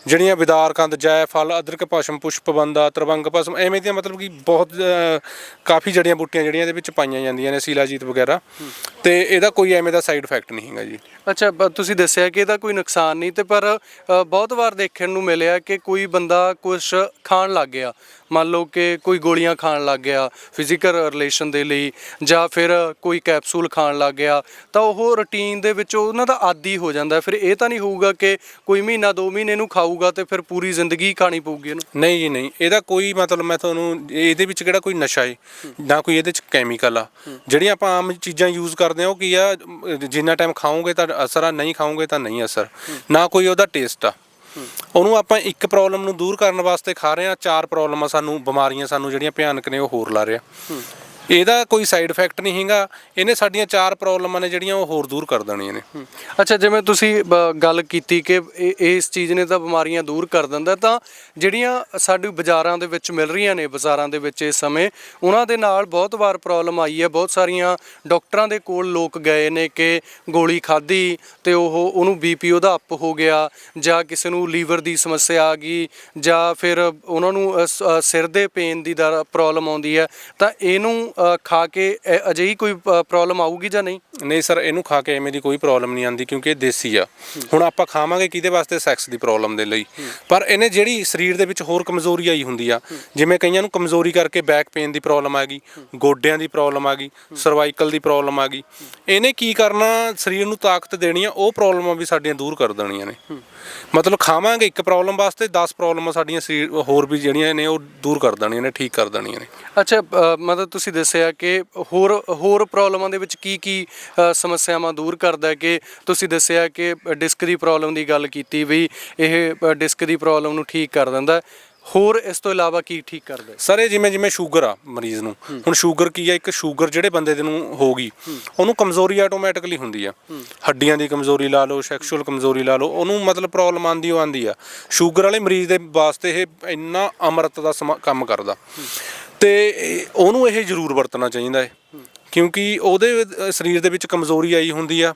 Speaker 2: ਜਿਹੜੀਆਂ ਵਿਦਾਰ ਕੰਦ, ਜੈ ਅਦਰਕ, ਭਸਮ ਪੁਸ਼ਪਬੰਦਾ ਤਰਵੰਗ, ਭਸਮ, ਐਵੇਂ ਦੀਆਂ ਮਤਲਬ ਕਿ ਬਹੁਤ ਕਾਫੀ ਜੜੀਆਂ ਬੂਟੀਆਂ ਜਿਹੜੀਆਂ ਇਹਦੇ ਵਿੱਚ ਪਾਈਆਂ ਜਾਂਦੀਆਂ ਨੇ, ਸੀਲਾਜੀਤ ਵਗੈਰਾ। ਤੇ ਇਹਦਾ ਕੋਈ ਐਵੇਂ ਦਾ ਸਾਈਡ ਇਫੈਕਟ ਨਹੀਂ ਹੈਗਾ ਜੀ।
Speaker 1: ਅੱਛਾ ਤੁਸੀਂ ਦੱਸਿਆ ਕਿ ਇਹਦਾ ਕੋਈ ਨੁਕਸਾਨ ਨਹੀਂ, ਤੇ ਪਰ ਬਹੁਤ ਵਾਰ ਦੇਖਣ ਨੂੰ ਮਿਲਿਆ ਕਿ ਕੋਈ ਬੰਦਾ ਕੁਝ ਖਾਣ ਲੱਗ ਗਿਆ। ਮੰਨ ਲਓ ਕਿ ਕੋਈ ਗੋਲੀਆਂ ਖਾਣ ਲੱਗ ਗਿਆ ਫਿਜ਼ੀਕਲ ਰਿਲੇਸ਼ਨ ਦੇ ਲਈ, ਜਾਂ ਫਿਰ ਕੋਈ ਕੈਪਸੂਲ ਖਾਣ ਲੱਗ ਗਿਆ, ਤਾਂ ਉਹ ਰੁਟੀਨ ਦੇ ਵਿੱਚ ਉਹਨਾਂ ਦਾ ਆਦੀ ਹੋ ਜਾਂਦਾ। ਫਿਰ ਇਹ ਤਾਂ ਨਹੀਂ ਹੋਊਗਾ ਕਿ ਕੋਈ ਮਹੀਨਾ, ਦੋ ਮਹੀਨੇ ਨੂੰ ਖਾਊਗਾ ਤੇ ਫਿਰ ਪੂਰੀ ਜ਼ਿੰਦਗੀ ਖਾਣੀ ਪਊਗੀ ਇਹਨੂੰ।
Speaker 2: ਨਹੀਂ ਜੀ, ਨਹੀਂ। ਇਹਦਾ ਕੋਈ ਮਤਲਬ ਮੈਂ ਤੁਹਾਨੂੰ, ਇਹਦੇ ਵਿੱਚ ਕਿਹੜਾ ਕੋਈ ਨਸ਼ਾ ਏ? ਨਾ ਕੋਈ ਇਹਦੇ ਚ ਕੈਮੀਕਲ ਆ। ਜਿਹੜੀਆਂ ਆਪਾਂ ਆਮ ਚੀਜ਼ਾਂ ਯੂਜ਼ ਕਰਦੇ ਹਾਂ ਉਹ ਕੀ ਆ? ਜਿੰਨਾ ਟਾਈਮ ਖਾਓਗੇ ਤਾਂ ਅਸਰ ਆ ਨਹੀਂ ਖਾਓਗੇ ਤਾਂ ਨਹੀਂ ਅਸਰ। ਨਾ ਕੋਈ ਉਹਦਾ ਟੇਸਟ ਆ। ਉਹਨੂੰ ਆਪਾਂ ਇੱਕ ਪ੍ਰੋਬਲਮ ਨੂੰ ਦੂਰ ਕਰਨ ਵਾਸਤੇ ਖਾ ਰਹੇ ਆ ਚਾਰ ਪ੍ਰੋਬਲਮਾਂ ਸਾਨੂੰ, ਬਿਮਾਰੀਆਂ ਸਾਨੂੰ ਜਿਹੜੀਆਂ ਭਿਆਨਕ ਨੇ, ਉਹ ਹੋਰ ਲਾ ਰਿਹਾ ਇਹਦਾ ਕੋਈ ਸਾਈਡ ਇਫੈਕਟ ਨਹੀਂ ਹੈਗਾ। ਇਹਨੇ ਸਾਡੀਆਂ ਚਾਰ ਪ੍ਰੋਬਲਮਾਂ ਨੇ ਜਿਹੜੀਆਂ ਉਹ ਹੋਰ ਦੂਰ ਕਰ ਦੇਣੀਆਂ ਨੇ।
Speaker 1: ਅੱਛਾ ਜਿਵੇਂ ਤੁਸੀਂ ਬ- ਗੱਲ ਕੀਤੀ ਕਿ ਇਹ- ਇਸ ਚੀਜ਼ ਨੇ ਤਾਂ ਬਿਮਾਰੀਆਂ ਦੂਰ ਕਰ ਦਿੰਦਾ ਤਾਂ ਜਿਹੜੀਆਂ ਸਾਡੇ ਬਾਜ਼ਾਰਾਂ ਦੇ ਵਿੱਚ ਮਿਲ ਰਹੀਆਂ ਨੇ ਬਾਜ਼ਾਰਾਂ ਦੇ ਵਿੱਚ ਇਸ ਸਮੇਂ ਉਹਨਾਂ ਦੇ ਨਾਲ ਬਹੁਤ ਵਾਰ ਪ੍ਰੋਬਲਮ ਆਈ ਹੈ। ਬਹੁਤ ਸਾਰੀਆਂ ਡਾਕਟਰਾਂ ਦੇ ਕੋਲ ਲੋਕ ਗਏ ਨੇ ਕਿ ਗੋਲੀ ਖਾਧੀ ਤੇ ਉਹ ਉਹਨੂੰ ਬੀਪੀ ਉਹਦਾ ਅਪ ਹੋ ਗਿਆ ਜਾਂ ਕਿਸੇ ਨੂੰ ਲੀਵਰ ਦੀ ਸਮੱਸਿਆ ਆ ਗਈ ਜਾਂ ਫਿਰ ਉਹਨਾਂ ਨੂੰ ਅ, ਸ- ਅ, ਸਿਰ ਦੇ ਪੇਨ ਦੀ ਦਾ ਪ੍ਰੋਬਲਮ ਆਉਂਦੀ ਹੈ। ਤਾਂ ਇਹਨੂੰ ਖਾ ਕੇ ਅਜਿਹੀ ਕੋਈ ਪ੍ਰੋਬਲਮ ਆਊਗੀ ਜਾਂ ਨਹੀਂ?
Speaker 2: ਨਹੀਂ ਸਰ ਇਹਨੂੰ ਖਾ ਕੇ ਐਵੇਂ ਦੀ ਕੋਈ ਪ੍ਰੋਬਲਮ ਨਹੀਂ ਆਂਦੀ ਕਿਉਂਕਿ ਇਹ ਦੇਸੀ ਆ। ਹੁਣ ਆਪਾਂ ਖਾਵਾਂਗੇ ਕਿਹਦੇ ਵਾਸਤੇ? ਸੈਕਸ ਦੀ ਪ੍ਰੋਬਲਮ ਦੇ ਲਈ। ਪਰ ਇਹਨੇ ਜਿਹੜੀ ਸਰੀਰ ਦੇ ਵਿੱਚ ਹੋਰ ਕਮਜ਼ੋਰੀ ਆਈ ਹੁੰਦੀ ਆ ਜਿਵੇਂ ਕਈਆਂ ਨੂੰ ਕਮਜ਼ੋਰੀ ਕਰਕੇ ਬੈਕ ਪੇਨ ਦੀ ਪ੍ਰੋਬਲਮ ਆ ਗਈ ਗੋਡਿਆਂ ਦੀ ਪ੍ਰੋਬਲਮ ਆ ਗਈ ਸਰਵਾਈਕਲ ਦੀ ਪ੍ਰੋਬਲਮ ਆ ਗਈ। ਇਹਨੇ ਕੀ ਕਰਨਾ? ਸਰੀਰ ਨੂੰ ਤਾਕਤ ਦੇਣੀ ਆ ਉਹ ਪ੍ਰੋਬਲਮਾਂ ਵੀ ਸਾਡੀਆਂ ਦੂਰ ਕਰ ਦੇਣੀਆਂ ਨੇ। ਮਤਲਬ ਖਾਵਾਂਗੇ ਇੱਕ ਪ੍ਰੋਬਲਮ ਵਾਸਤੇ 10 ਪ੍ਰੋਬਲਮਾਂ ਸਾਡੀਆਂ ਸਰੀਰ ਹੋਰ ਵੀ ਜਿਹੜੀਆਂ ਨੇ ਉਹ ਦੂਰ ਕਰ ਦੇਣੀਆਂ ਨੇ ਠੀਕ ਕਰ ਦੇਣੀਆਂ ਨੇ।
Speaker 1: ਅੱਛਾ ਮਤਲਬ ਤੁਸੀਂ ਦੱਸਿਆ ਕਿ ਹੋਰ ਹੋਰ ਪ੍ਰੋਬਲਮਾਂ ਦੇ ਵਿੱਚ ਕੀ ਕੀ ਸਮੱਸਿਆਵਾਂ ਦੂਰ ਕਰਦਾ ਹੈ ਕਿ ਤੁਸੀਂ ਦੱਸਿਆ ਕਿ ਡਿਸਕ ਦੀ ਪ੍ਰੋਬਲਮ ਦੀ ਗੱਲ ਕੀਤੀ ਵੀ ਇਹ ਡਿਸਕ ਦੀ ਪ੍ਰੋਬਲਮ ਨੂੰ ਠੀਕ ਕਰ ਦਿੰਦਾ ਹੈ। ਹੋਰ ਇਸ ਤੋਂ ਇਲਾਵਾ ਕੀ ਠੀਕ ਕਰਦਾ ਹੈ?
Speaker 2: ਸਰ ਇਹ ਜਿਵੇਂ ਜਿਵੇਂ ਸ਼ੂਗਰ ਆ ਮਰੀਜ਼ ਨੂੰ ਹੁਣ ਸ਼ੂਗਰ ਕੀ ਆ? ਇੱਕ ਸ਼ੂਗਰ ਜਿਹੜੇ ਬੰਦੇ ਦੇ ਨੂੰ ਹੋ। ਗਈ ਉਹਨੂੰ ਕਮਜ਼ੋਰੀ ਆਟੋਮੈਟਿਕਲੀ ਹੁੰਦੀ ਆ। ਹੱਡੀਆਂ ਦੀ ਕਮਜ਼ੋਰੀ ਲਾ ਲਓ ਸੈਕਸ਼ੂਅਲ ਕਮਜ਼ੋਰੀ ਲਾ ਲਓ ਉਹਨੂੰ ਮਤਲਬ ਪ੍ਰੋਬਲਮ ਆਂਦੀ ਉਹ ਆਂਦੀ ਆ। ਸ਼ੂਗਰ ਵਾਲੇ ਮਰੀਜ਼ ਦੇ ਵਾਸਤੇ ਇਹ ਇੰਨਾ ਅਮਰਤ ਦਾ ਸਮਾ- ਕੰਮ ਕਰਦਾ। ਤੇ ਉਹਨੂੰ ਇਹ ਜ਼ਰੂਰ ਵਰਤਣਾ ਚਾਹੀਦਾ ਹੈ। ਕਿਉਂਕਿ ਉਹਦੇ ਸਰੀਰ ਦੇ ਵਿੱਚ ਕਮਜ਼ੋਰੀ ਆਈ ਹੁੰਦੀ ਆ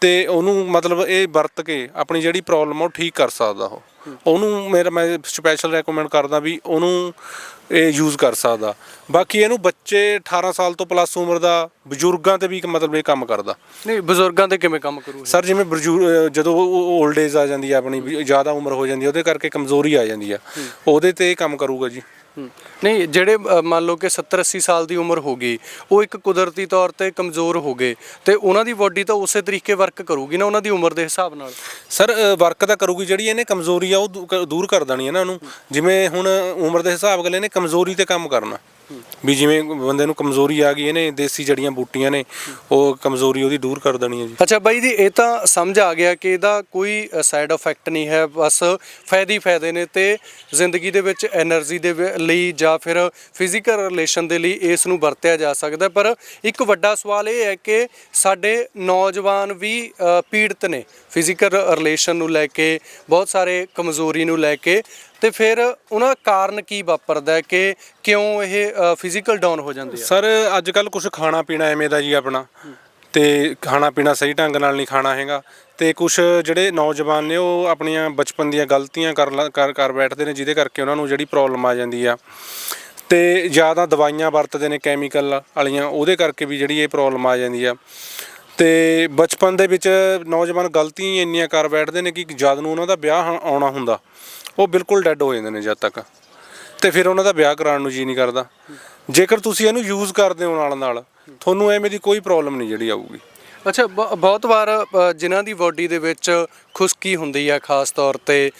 Speaker 2: ਤੇ ਉਹਨੂੰ ਮਤਲਬ ਇਹ ਵਰਤ ਕੇ ਆਪਣੀ ਜਿਹੜੀ ਪ੍ਰੋਬਲਮ ਉਹ ਠੀਕ ਕਰ ਸਕਦਾ ਉਹ। ਉਹਨੂੰ ਮੇਰਾ ਮੈਂ ਸਪੈਸ਼ਲ ਰეკਮੈਂਡ ਕਰਦਾ ਵੀ ਉਹਨੂੰ ਇਹ ਯੂਜ਼ ਕਰ ਸਕਦਾ। ਬਾਕੀ ਇਹਨੂੰ ਬੱਚੇ 18 ਸਾਲ ਤੋਂ ਪਲੱਸ ਉਮਰ ਦਾ ਬਜ਼ੁਰਗਾਂ ਤੇ ਵੀ ਇੱਕ ਮਤਲਬ ਇਹ ਕੰਮ ਕਰਦਾ।
Speaker 1: ਨਹੀਂ ਬਜ਼ੁਰਗਾਂ ਤੇ ਕਿਵੇਂ ਕੰਮ ਕਰੂ
Speaker 2: ਸਰ ਜਿਵੇਂ ਬਜ਼ੁਰਗ ਜਦੋਂ 올ਡ ਏਜ ਆ ਜਾਂਦੀ ਆ ਆਪਣੀ ਜ਼ਿਆਦਾ ਉਮਰ ਹੋ ਜਾਂਦੀ ਉਹਦੇ ਕਰਕੇ ਕਮਜ਼ੋਰੀ ਆ ਜਾਂਦੀ ਆ। ਉਹਦੇ ਤੇ ਇਹ ਕੰਮ ਕਰੂਗਾ ਜੀ।
Speaker 1: ਨਹੀਂ ਜਿਹੜੇ ਅ, ਮੰਨ ਲਓ ਕਿ 70 80 ਸਾਲ ਦੀ ਉਮਰ ਹੋ ਗਈ ਉਹ ਇੱਕ ਕੁਦਰਤੀ ਤੌਰ ਤੇ ਕਮਜ਼ੋਰ ਹੋ ਗਏ ਤੇ ਉਹਨਾਂ ਦੀ ਬਾਡੀ ਤਾਂ ਉਸੇ ਤਰੀਕੇ ਵਰਕ ਕਰੂਗੀ ਨਾ ਉਹਨਾਂ ਦੀ ਉਮਰ ਦੇ ਹਿਸਾਬ ਨਾਲ?
Speaker 2: ਸਰ ਵਰਕ ਤਾਂ ਕਰੂਗੀ ਜਿਹੜੀ ਇਹਨੇ ਕਮਜ਼ੋਰੀ ਆ ਉਹ ਦੂ- ਕ- ਦੂਰ ਕਰ ਦੇਣੀ ਹੈ ਨਾ ਉਹਨੂੰ। ਜਿਵੇਂ ਹੁਣ ਉਮਰ ਦੇ ਹਿਸਾਬ ਨਾਲ ਇਹਨੇ ਕਮਜ਼ੋਰੀ ਤੇ ਕੰਮ ਕਰਨਾ। ਵੀ ਜਿਵੇਂ ਬੰਦੇ ਨੂੰ ਕਮਜ਼ੋਰੀ ਆ ਗਈ, ਇਹਨੇ ਦੇਸੀ ਜੜੀਆਂ ਬੂਟੀਆਂ ਨੇ, ਉਹ ਕਮਜ਼ੋਰੀ ਉਹਦੀ ਦੂਰ ਕਰ ਦੇਣੀ ਹੈ ਜੀ।
Speaker 1: ਅੱਛਾ ਬਾਈ ਜੀ, ਇਹ ਤਾਂ ਸਮਝ ਆ ਗਿਆ ਕਿ ਇਹਦਾ ਕੋਈ ਸਾਈਡ ਇਫੈਕਟ ਨਹੀਂ ਹੈ, ਬਸ ਫਾਇਦੇ ਫਾਇਦੇ ਨੇ ਤੇ ਜ਼ਿੰਦਗੀ ਦੇ ਵਿੱਚ એનર્ਜੀ ਦੇ ਲਈ ਜਾਂ ਫਿਰ ਫਿਜ਼ੀਕਲ ਰਿਲੇਸ਼ਨ ਦੇ ਲਈ ਇਸ ਨੂੰ ਵਰਤਿਆ ਜਾ ਸਕਦਾ ਪਰ ਇੱਕ ਵੱਡਾ ਸਵਾਲ ਇਹ ਹੈ ਕਿ ਸਾਡੇ ਨੌਜਵਾਨ ਵੀ ਪੀੜਤ ਨੇ ਫਿਜ਼ੀਕਲ ਰਿਲੇਸ਼ਨ ਨੂੰ ਲੈ ਕੇ, ਬਹੁਤ ਸਾਰੇ ਕਮਜ਼ੋਰੀ ਨੂੰ ਲੈ ਕੇ। ਤੇ ਫਿਰ ਉਹਨਾਂ ਦਾ ਕਾਰਨ ਕੀ ਵਾਪਰਦਾ ਕਿ ਕਿਉਂ ਇਹ ਫਿਜ਼ੀਕਲ ਡਾਊਨ ਹੋ ਜਾਂਦੇ ਆ
Speaker 2: ਸਰ ਅੱਜ ਕੱਲ ਕੁਝ ਖਾਣਾ ਪੀਣਾ ਐਵੇਂ ਦਾ ਜੀ ਆਪਣਾ। ਤੇ ਖਾਣਾ ਪੀਣਾ ਸਹੀ ਢੰਗ ਨਾਲ ਨਹੀਂ ਖਾਣਾ ਹੈਗਾ। ਤੇ ਕੁਝ ਜਿਹੜੇ ਨੌਜਵਾਨ ਨੇ ਉਹ ਆਪਣੀਆਂ ਬਚਪਨ ਦੀਆਂ ਗਲਤੀਆਂ ਕਰ ਕਰ ਕਰ ਬੈਠਦੇ ਨੇ ਜਿਹਦੇ ਕਰਕੇ ਉਹਨਾਂ ਨੂੰ ਜਿਹੜੀ ਪ੍ਰੋਬਲਮ ਆ ਜਾਂਦੀ ਆ। ਤੇ ਜ਼ਿਆਦਾ ਦਵਾਈਆਂ ਵਰਤਦੇ ਨੇ ਕੈਮੀਕਲ ਵਾਲੀਆਂ ਉਹਦੇ ਕਰਕੇ ਵੀ ਜਿਹੜੀ ਇਹ ਪ੍ਰੋਬਲਮ ਆ ਜਾਂਦੀ ਆ। ਤੇ ਬਚਪਨ ਦੇ ਵਿੱਚ ਨੌਜਵਾਨ ਗਲਤੀਆਂ ਇੰਨੀਆਂ ਕਰ ਬੈਠਦੇ ਨੇ ਕਿ ਜਦ ਨੂੰ ਉਹਨਾਂ ਦਾ ਵਿਆਹ ਆਉਣਾ ਹੁੰਦਾ ਉਹ ਬਿਲਕੁਲ ਡੈੱਡ ਹੋ ਜਾਂਦੇ ਨੇ ਜਦ ਤੱਕ। ਤੇ ਫਿਰ ਉਹਨਾਂ ਦਾ ਵਿਆਹ ਕਰਾਉਣ ਨੂੰ ਜੀ ਨਹੀਂ ਕਰਦਾ। ਜੇਕਰ ਤੁਸੀਂ ਇਹਨੂੰ ਯੂਜ਼ ਕਰਦੇ ਹੋ ਨਾਲ ਨਾਲ ਤੁਹਾਨੂੰ ਐਵੇਂ ਦੀ ਕੋਈ ਪ੍ਰੋਬਲਮ ਨਹੀਂ ਜਿਹੜੀ ਆਊਗੀ।
Speaker 1: ਅੱਛਾ ਬਹੁਤ ਵਾਰ ਜਿਨ੍ਹਾਂ ਦੀ ਬਾਡੀ ਦੇ ਵਿੱਚ ਖੁਸ਼ਕੀ ਹੁੰਦੀ ਆ ਖਾਸ ਤੌਰ ਤੇ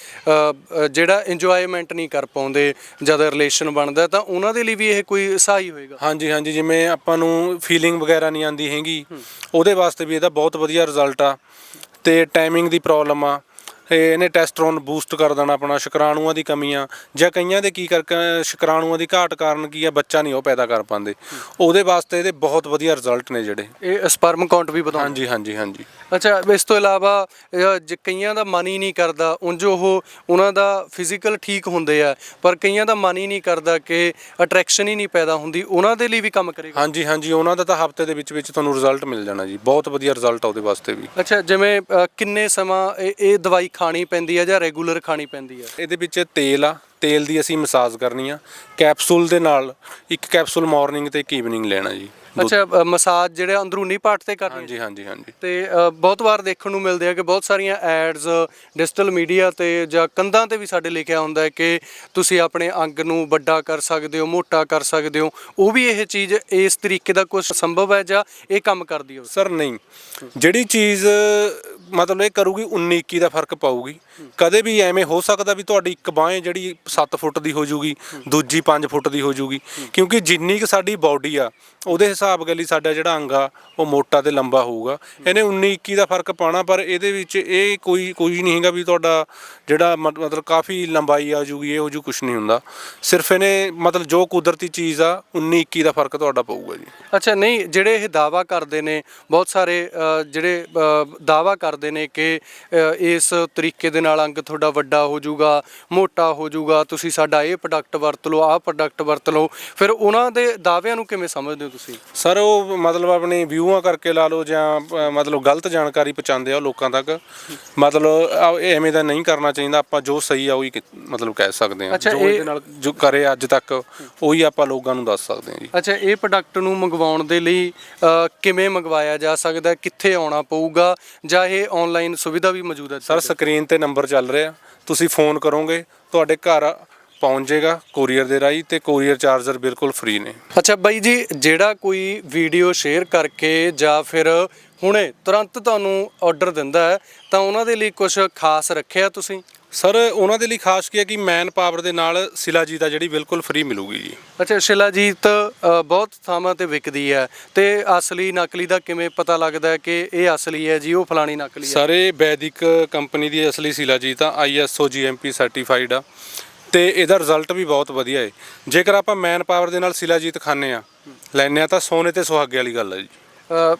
Speaker 1: ਜਿਹੜਾ ਇੰਜੋਇਮੈਂਟ ਨਹੀਂ ਕਰ ਪਾਉਂਦੇ ਜਦ ਰਿਲੇਸ਼ਨ ਬਣਦਾ ਤਾਂ ਉਹਨਾਂ ਦੇ ਲਈ ਵੀ ਇਹ ਕੋਈ ਸਹਾਈ ਹੋਏਗਾ?
Speaker 2: ਹਾਂਜੀ ਹਾਂਜੀ ਜਿਵੇਂ ਆਪਾਂ ਨੂੰ ਫੀਲਿੰਗ ਵਗੈਰਾ ਨਹੀਂ ਆਉਂਦੀ ਹੈਗੀ ਉਹਦੇ ਵਾਸਤੇ ਵੀ ਇਹਦਾ ਬਹੁਤ ਵਧੀਆ ਰਿਜ਼ਲਟ ਆ। ਤੇ ਟਾਈਮਿੰਗ ਦੀ ਪ੍ਰੋਬਲਮ ਆ। ਇਹ ਇਹਨੇ ਟੈਸਟਰੋਨ ਬੂਸਟ ਕਰ ਦੇਣਾ ਆਪਣਾ ਸ਼ੁਕਰਾਣੂਆਂ ਦੀ ਕਮੀਆਂ। ਜਾਂ ਕਈਆਂ ਦੇ ਕੀ ਕਰਕੇ ਸ਼ੁਕਰਾਣੂਆਂ ਦੀ ਘਾਟ ਕਾਰਨ ਕੀ ਆ ਬੱਚਾ ਨਹੀਂ ਉਹ ਪੈਦਾ ਕਰ ਪਾਉਂਦੇ। ਉਹਦੇ ਵਾਸਤੇ ਇਹਦੇ ਬਹੁਤ ਵਧੀਆ ਰਿਜ਼ਲਟ ਨੇ ਜਿਹੜੇ।
Speaker 1: ਇਹ ਸਪਰਮ ਕਾਊਂਟ ਵੀ ਵਧਾਉਂਦਾ।
Speaker 2: ਹਾਂਜੀ ਹਾਂਜੀ ਹਾਂਜੀ।
Speaker 1: ਅੱਛਾ ਇਸ ਤੋਂ ਇਲਾਵਾ ਜੇ ਕਈਆਂ ਦਾ ਮਨ ਹੀ ਨਹੀਂ ਕਰਦਾ ਉਂਝ ਉਹ ਉਹਨਾਂ ਦਾ ਫਿਜ਼ੀਕਲ ਠੀਕ ਹੁੰਦੇ ਆ ਪਰ ਕਈਆਂ ਦਾ ਮਨ ਹੀ ਨਹੀਂ ਕਰਦਾ ਕਿ ਅਟਰੈਕਸ਼ਨ ਹੀ ਨਹੀਂ ਪੈਦਾ ਹੁੰਦੀ ਉਹਨਾਂ ਦੇ ਲਈ ਵੀ ਕੰਮ ਕਰੇਗਾ।
Speaker 2: ਹਾਂਜੀ ਹਾਂਜੀ ਉਹਨਾਂ ਦਾ ਤਾਂ ਹਫ਼ਤੇ ਦੇ ਵਿੱਚ ਵਿੱਚ ਤੁਹਾਨੂੰ ਰਿਜ਼ਲਟ ਮਿਲ ਜਾਣਾ ਜੀ। ਬਹੁਤ ਵਧੀਆ ਰਿਜ਼ਲਟ ਆ ਉਹਦੇ ਵਾਸਤੇ ਵੀ।
Speaker 1: ਅੱਛਾ ਜਿਵੇਂ ਕਿੰਨੇ ਸਮਾਂ ਇਹ ਦਵਾਈ ਖਾਣੀ ਪੈਂਦੀ ਹੈ ਜਾਂ ਰੈਗੂਲਰ ਖਾਣੀ ਪੈਂਦੀ ਹੈ
Speaker 2: ਇਹਦੇ ਵਿੱਚ ਤੇਲ ਆ ਤੇਲ ਦੀ ਅਸੀਂ ਮਸਾਜ ਕਰਨੀ ਆ। ਕੈਪਸੂਲ ਦੇ ਨਾਲ ਇੱਕ ਕੈਪਸੂਲ ਮਾਰਨਿੰਗ ਤੇ ਇੱਕ ਈਵਨਿੰਗ ਲੈਣਾ ਜੀ।
Speaker 1: ਅੱਛਾ ਅ, ਮਸਾਜ ਜਿਹੜੇ ਅੰਦਰੂਨੀ ਪਾਰਟ ਤੇ ਕਰਨੀ
Speaker 2: ਹਾਂਜੀ ਹਾਂਜੀ ਹਾਂਜੀ।
Speaker 1: ਤੇ ਅ, ਬਹੁਤ ਵਾਰ ਦੇਖਣ ਨੂੰ ਮਿਲਦੇ ਆ ਕਿ ਬਹੁਤ ਸਾਰੀਆਂ ਐਡਸ ਡਿਜੀਟਲ ਮੀਡੀਆ ਤੇ ਜਾਂ ਕੰਧਾਂ ਤੇ ਵੀ ਸਾਡੇ ਲਿਖਿਆ ਹੁੰਦਾ ਹੈ ਕਿ ਤੁਸੀਂ ਆਪਣੇ ਅੰਗ ਨੂੰ ਵੱਡਾ ਕਰ ਸਕਦੇ ਹੋ ਮੋਟਾ ਕਰ ਸਕਦੇ ਹੋ। ਉਹ ਵੀ ਇਹ ਚੀਜ਼ ਇਸ ਤਰੀਕੇ ਦਾ ਕੁਝ ਸੰਭਵ ਹੈ ਜਾਂ ਇਹ ਕੰਮ ਕਰਦੀ ਹੋ
Speaker 2: ਸਰ ਨਹੀਂ। ਜਿਹੜੀ ਚੀਜ਼ ਮਤਲਬ ਇਹ ਕਰੂਗੀ 19 21 ਦਾ ਫ਼ਰਕ ਪਾਊਗੀ। ਕਦੇ ਵੀ ਐਵੇਂ ਹੋ ਸਕਦਾ ਵੀ ਤੁਹਾਡੀ ਇੱਕ ਬਾਹ ਜਿਹੜੀ 7 ਫੁੱਟ ਦੀ ਹੋ ਜੂਗੀ ਦੂਜੀ 5 ਫੁੱਟ ਦੀ ਹੋ ਜੂਗੀ। ਕਿਉਂਕਿ ਜਿੰਨੀ ਕੁ ਸਾਡੀ ਬਾਡੀ ਆ ਉਹਦੇ ਹਿਸਾਬ ਗੱਲ ਸਾਡਾ ਜਿਹੜਾ ਅੰਗ ਆ ਉਹ ਮੋਟਾ ਤੇ ਲੰਬਾ ਹੋਊਗਾ। ਇਹਨੇ 19 21 ਦਾ ਫ਼ਰਕ ਪਾਉਣਾ ਪਰ ਇਹਦੇ ਵਿੱਚ ਇਹ ਕੋਈ ਕੋਈ ਨਹੀਂ ਹੈਗਾ ਵੀ ਤੁਹਾਡਾ ਜਿਹੜਾ ਮਤ- ਮਤਲਬ ਕਾਫੀ ਲੰਬਾਈ ਆ ਜੂਗੀ ਇਹ ਹੋ ਜੂ ਕੁਝ ਨਹੀਂ ਹੁੰਦਾ। ਸਿਰਫ ਇਹਨੇ ਮਤਲਬ ਜੋ ਕੁਦਰਤੀ ਚੀਜ਼ ਆ 19 21 ਦਾ ਫ਼ਰਕ ਤੁਹਾਡਾ ਪਊਗਾ ਜੀ।
Speaker 1: ਅੱਛਾ ਨਹੀਂ ਜਿਹੜੇ ਇਹ ਦਾਵਾ ਕਰਦੇ ਨੇ ਬਹੁਤ ਸਾਰੇ ਜਿਹੜੇ ਅ, ਦਾਵਾ ਕਰਦੇ ਨੇ ਕਿ ਇਸ ਤਰੀਕੇ ਦੇ ਨਾਲ ਅੰਗ ਤੁਹਾਡਾ ਵੱਡਾ ਹੋ ਜਾਊਗਾ ਮੋਟਾ ਹੋ ਜਾਊਗਾ ਤੁਸੀਂ ਸਾਡਾ ਇਹ ਪ੍ਰੋਡਕਟ ਵਰਤ ਲਓ ਆਹ ਪ੍ਰੋਡਕਟ ਵਰਤ ਲਓ। ਫਿਰ ਉਹਨਾਂ ਦੇ ਦਾਅਵਿਆਂ ਨੂੰ ਕਿਵੇਂ ਸਮਝਦੇ ਹੋ ਤੁਸੀਂ?
Speaker 2: ਸਰ ਉਹ ਮਤਲਬ ਆਪਣੇ ਵਿਊਆਂ ਕਰਕੇ ਲਾ ਲਓ ਜਾਂ ਅ, ਮਤਲਬ ਗਲਤ ਜਾਣਕਾਰੀ ਪਹੁੰਚਾਉਂਦੇ ਆ ਉਹ ਲੋਕਾਂ ਤੱਕ। ਮਤਲਬ ਆ ਇਹ ਐਵੇਂ ਦਾ ਨਹੀਂ ਕਰਨਾ ਚਾਹੀਦਾ ਆਪਾਂ ਜੋ ਸਹੀ ਆ ਉਹੀ ਕਿ- ਮਤਲਬ ਕਹਿ ਸਕਦੇ ਆ
Speaker 1: ਅੱਛਾ,
Speaker 2: ਜੋ
Speaker 1: ਇਹ-
Speaker 2: ਇਹਦੇ ਨਾਲ ਜੋ ਕਰੇ ਅੱਜ ਤੱਕ ਉਹੀ ਆਪਾਂ ਲੋਕਾਂ ਨੂੰ ਦੱਸ ਸਕਦੇ ਆ ਜੀ।
Speaker 1: ਅੱਛਾ ਇਹ ਪ੍ਰੋਡਕਟ ਨੂੰ ਮੰਗਵਾਉਣ ਦੇ ਲਈ ਅ, ਕਿਵੇਂ ਮੰਗਵਾਇਆ ਜਾ ਸਕਦਾ ਹੈ? ਕਿੱਥੇ ਆਉਣਾ ਪਊਗਾ ਜਾਂ ਇਹ ਆਨਲਾਈਨ ਸੁਵਿਧਾ ਵੀ ਮੌਜੂਦ ਹੈ?
Speaker 2: ਸਰ ਸਕਰੀਨ ਤੇ ਨੰਬਰ ਚੱਲ ਰਿਹਾ। ਤੁਸੀਂ ਫੋਨ ਕਰੋਗੇ, ਤੁਹਾਡੇ ਘਰ ਪਹੁੰਚ ਜਾਏਗਾ ਕੋਰੀਅਰ ਦੇ ਰਾਹੀਂ ਤੇ ਕੋਰੀਅਰ ਚਾਰਜਰ ਬਿਲਕੁਲ ਫ੍ਰੀ ਨੇ।
Speaker 1: ਅੱਛਾ ਬਾਈ ਜੀ, ਜਿਹੜਾ ਕੋਈ ਵੀਡੀਓ ਸ਼ੇਅਰ ਕਰਕੇ ਜਾਂ ਫਿਰ ਹੁਣੇ ਤੁਰੰਤ ਤੁਹਾਨੂੰ ਆਰਡਰ ਦਿੰਦਾ ਹੈ ਤਾਂ ਉਹਨਾਂ ਦੇ ਲਈ ਕੁਝ ਖਾਸ ਰੱਖਿਆ ਤੁਸੀਂ?
Speaker 2: ਸਰ ਉਹਨਾਂ ਦੇ ਲਈ ਖਾਸ ਕੀ ਹੈ ਕਿ ਮੈਨ ਪਾਵਰ ਦੇ ਨਾਲ ਸਿਲਾਜੀਤ ਆ ਜਿਹੜੀ ਬਿਲਕੁਲ ਫ੍ਰੀ ਮਿਲੂਗੀ ਜੀ।
Speaker 1: ਅੱਛਾ ਸ਼ਿਲਾਜੀਤ ਅ, ਬਹੁਤ ਥਾਵਾਂ ਤੇ ਵਿਕਦੀ ਹੈ ਤੇ ਅਸਲੀ ਨਕਲੀ ਦਾ ਕਿਵੇਂ ਪਤਾ ਲੱਗਦਾ ਹੈ ਕਿ ਇਹ ਅਸਲੀ ਹੈ ਜੀ ਉਹ ਫਲਾਣੀ ਨਕਲੀ ਹੈ?
Speaker 2: ਸਾਰੇ ਵੈਦਿਕ ਕੰਪਨੀ ਦੀ ਅਸਲੀ ਸਿਲਾਜੀਤ ਆ ਆਈਐਸਓ ਜੀਐਮਪੀ ਸਰਟੀਫਾਈਡ ਆ। ਤੇ ਇਹਦਾ ਰਿਜ਼ਲਟ ਵੀ ਬਹੁਤ ਵਧੀਆ ਹੈ ਜੇਕਰ ਆਪਾਂ ਮੈਨ ਪਾਵਰ ਦੇ ਨਾਲ ਸਿਲਾਜੀਤ ਖਾਂਦੇ ਆ ਲੈਨੇ ਆ ਤਾਂ ਸੋਨੇ ਤੇ ਸੁਹਾਗੇ ਵਾਲੀ ਗੱਲ ਹੈ ਜੀ।
Speaker 1: ਅ,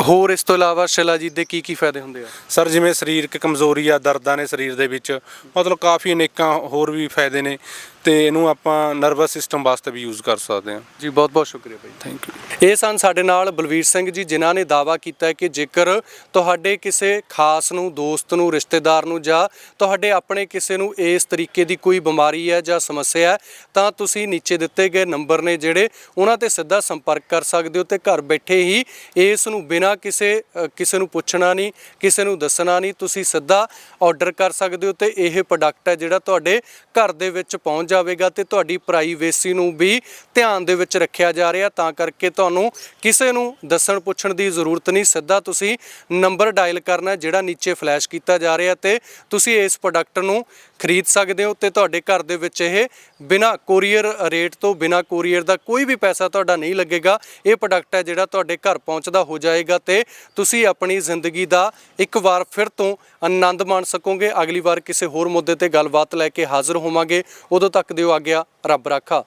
Speaker 1: ਹੋਰ ਇਸ ਤੋਂ ਇਲਾਵਾ ਸ਼ਿਲਾਜੀਤ ਦੇ ਕੀ ਕੀ ਫਾਇਦੇ ਹੁੰਦੇ ਆ?
Speaker 2: ਸਰ, ਜਿਵੇਂ ਸਰੀਰਕ ਕਮਜ਼ੋਰੀ ਆ, ਦਰਦਾਂ ਨੇ ਸਰੀਰ ਦੇ ਵਿੱਚ, ਮਤਲਬ ਕਾਫੀ ਅਨੇਕਾਂ ਹੋਰ ਵੀ ਫਾਇਦੇ ਨੇ। ਤੇ ਇਹਨੂੰ ਆਪਾਂ ਨਰਵਸ ਸਿਸਟਮ ਵਾਸਤੇ ਵੀ ਯੂਜ਼ ਕਰ ਸਕਦੇ ਹਾਂ।
Speaker 1: ਜੀ ਬਹੁਤ ਬਹੁਤ ਸ਼ੁਕਰੀਆ ਬਾਈ
Speaker 2: ਥੈਂਕ ਯੂ
Speaker 1: ਇਹ ਸਨ ਸਾਡੇ ਨਾਲ ਬਲਵੀਰ ਸਿੰਘ ਜੀ ਜਿਨ੍ਹਾਂ ਨੇ ਦਾਵਾ ਕੀਤਾ ਹੈ ਕਿ ਜੇਕਰ ਤੁਹਾਡੇ ਕਿਸੇ ਖਾਸ ਨੂੰ ਦੋਸਤ ਨੂੰ ਰਿਸ਼ਤੇਦਾਰ ਨੂੰ ਜਾਂ ਤੁਹਾਡੇ ਆਪਣੇ ਕਿਸੇ ਨੂੰ ਇਸ ਤਰੀਕੇ ਦੀ ਕੋਈ ਬਿਮਾਰੀ ਹੈ ਜਾਂ ਸਮੱਸਿਆ ਹੈ ਤਾਂ ਤੁਸੀਂ ਨੀਚੇ ਦਿੱਤੇ ਗਏ ਨੰਬਰ ਨੇ ਜਿਹੜੇ ਉਹਨਾਂ ਤੇ ਸਿੱਧਾ ਸੰਪਰਕ ਕਰ ਸਕਦੇ ਹੋ ਤੇ ਘਰ ਬੈਠੇ ਹੀ ਇਸ ਨੂੰ ਬਿਨਾਂ ਕਿਸੇ ਕਿਸੇ ਨੂੰ ਪੁੱਛਣਾ ਨਹੀਂ ਕਿਸੇ ਨੂੰ ਦੱਸਣਾ ਨਹੀਂ ਤੁਸੀਂ ਸਿੱਧਾ ਆਰਡਰ ਕਰ ਸਕਦੇ ਹੋ ਤੇ ਇਹ ਪ੍ਰੋਡਕਟ ਹੈ ਜਿਹੜਾ ਤੁਹਾਡੇ ਘਰ ਦੇ ਵਿੱਚ ਪਹੁੰਚ ਜਾਵੇਗਾ ਤੇ ਤੁਹਾਡੀ ਪ੍ਰਾਈਵੇਸੀ ਨੂੰ ਵੀ ਧਿਆਨ ਦੇ ਵਿੱਚ ਰੱਖਿਆ ਜਾ ਰਿਹਾ। ਤਾਂ ਕਰਕੇ ਤੁਹਾਨੂੰ ਕਿਸੇ ਨੂੰ ਦੱਸਣ ਪੁੱਛਣ ਦੀ ਜ਼ਰੂਰਤ ਨਹੀਂ। ਸਿੱਧਾ ਤੁਸੀਂ ਨੰਬਰ ਡਾਇਲ ਕਰਨਾ ਜਿਹੜਾ ਨੀਚੇ ਫਲੈਸ਼ ਕੀਤਾ ਜਾ ਰਿਹਾ ਤੇ ਤੁਸੀਂ ਇਸ ਪ੍ਰੋਡਕਟ ਨੂੰ ਖਰੀਦ ਸਕਦੇ ਹੋ ਤੇ ਤੁਹਾਡੇ ਘਰ ਦੇ ਵਿੱਚ ਇਹ ਬਿਨਾ ਕੋਰੀਅਰ ਰੇਟ ਤੋਂ, ਬਿਨਾ ਕੋਰੀਅਰ ਦਾ ਕੋਈ ਵੀ ਪੈਸਾ ਤੁਹਾਡਾ ਨਹੀਂ ਲੱਗੇਗਾ। ਇਹ ਪ੍ਰੋਡਕਟ ਹੈ ਜਿਹੜਾ ਤੁਹਾਡੇ ਘਰ ਪਹੁੰਚਦਾ ਹੋ ਜਾਏਗਾ ਤੇ ਤੁਸੀਂ ਆਪਣੀ ਜ਼ਿੰਦਗੀ ਦਾ ਇੱਕ ਵਾਰ ਫਿਰ ਤੋਂ ਆਨੰਦ ਮਾਣ ਸਕੋਗੇ। ਅਗਲੀ ਵਾਰ ਕਿਸੇ ਹੋਰ ਮੁੱਦੇ ਤੇ ਗੱਲਬਾਤ ਲੈ ਕੇ ਹਾਜ਼ਰ ਹੋਵਾਂਗੇ। ਉਦੋਂ ਤੱਕ ਦਿਓ ਆਗਿਆ, ਰੱਬ ਰਾਖਾ।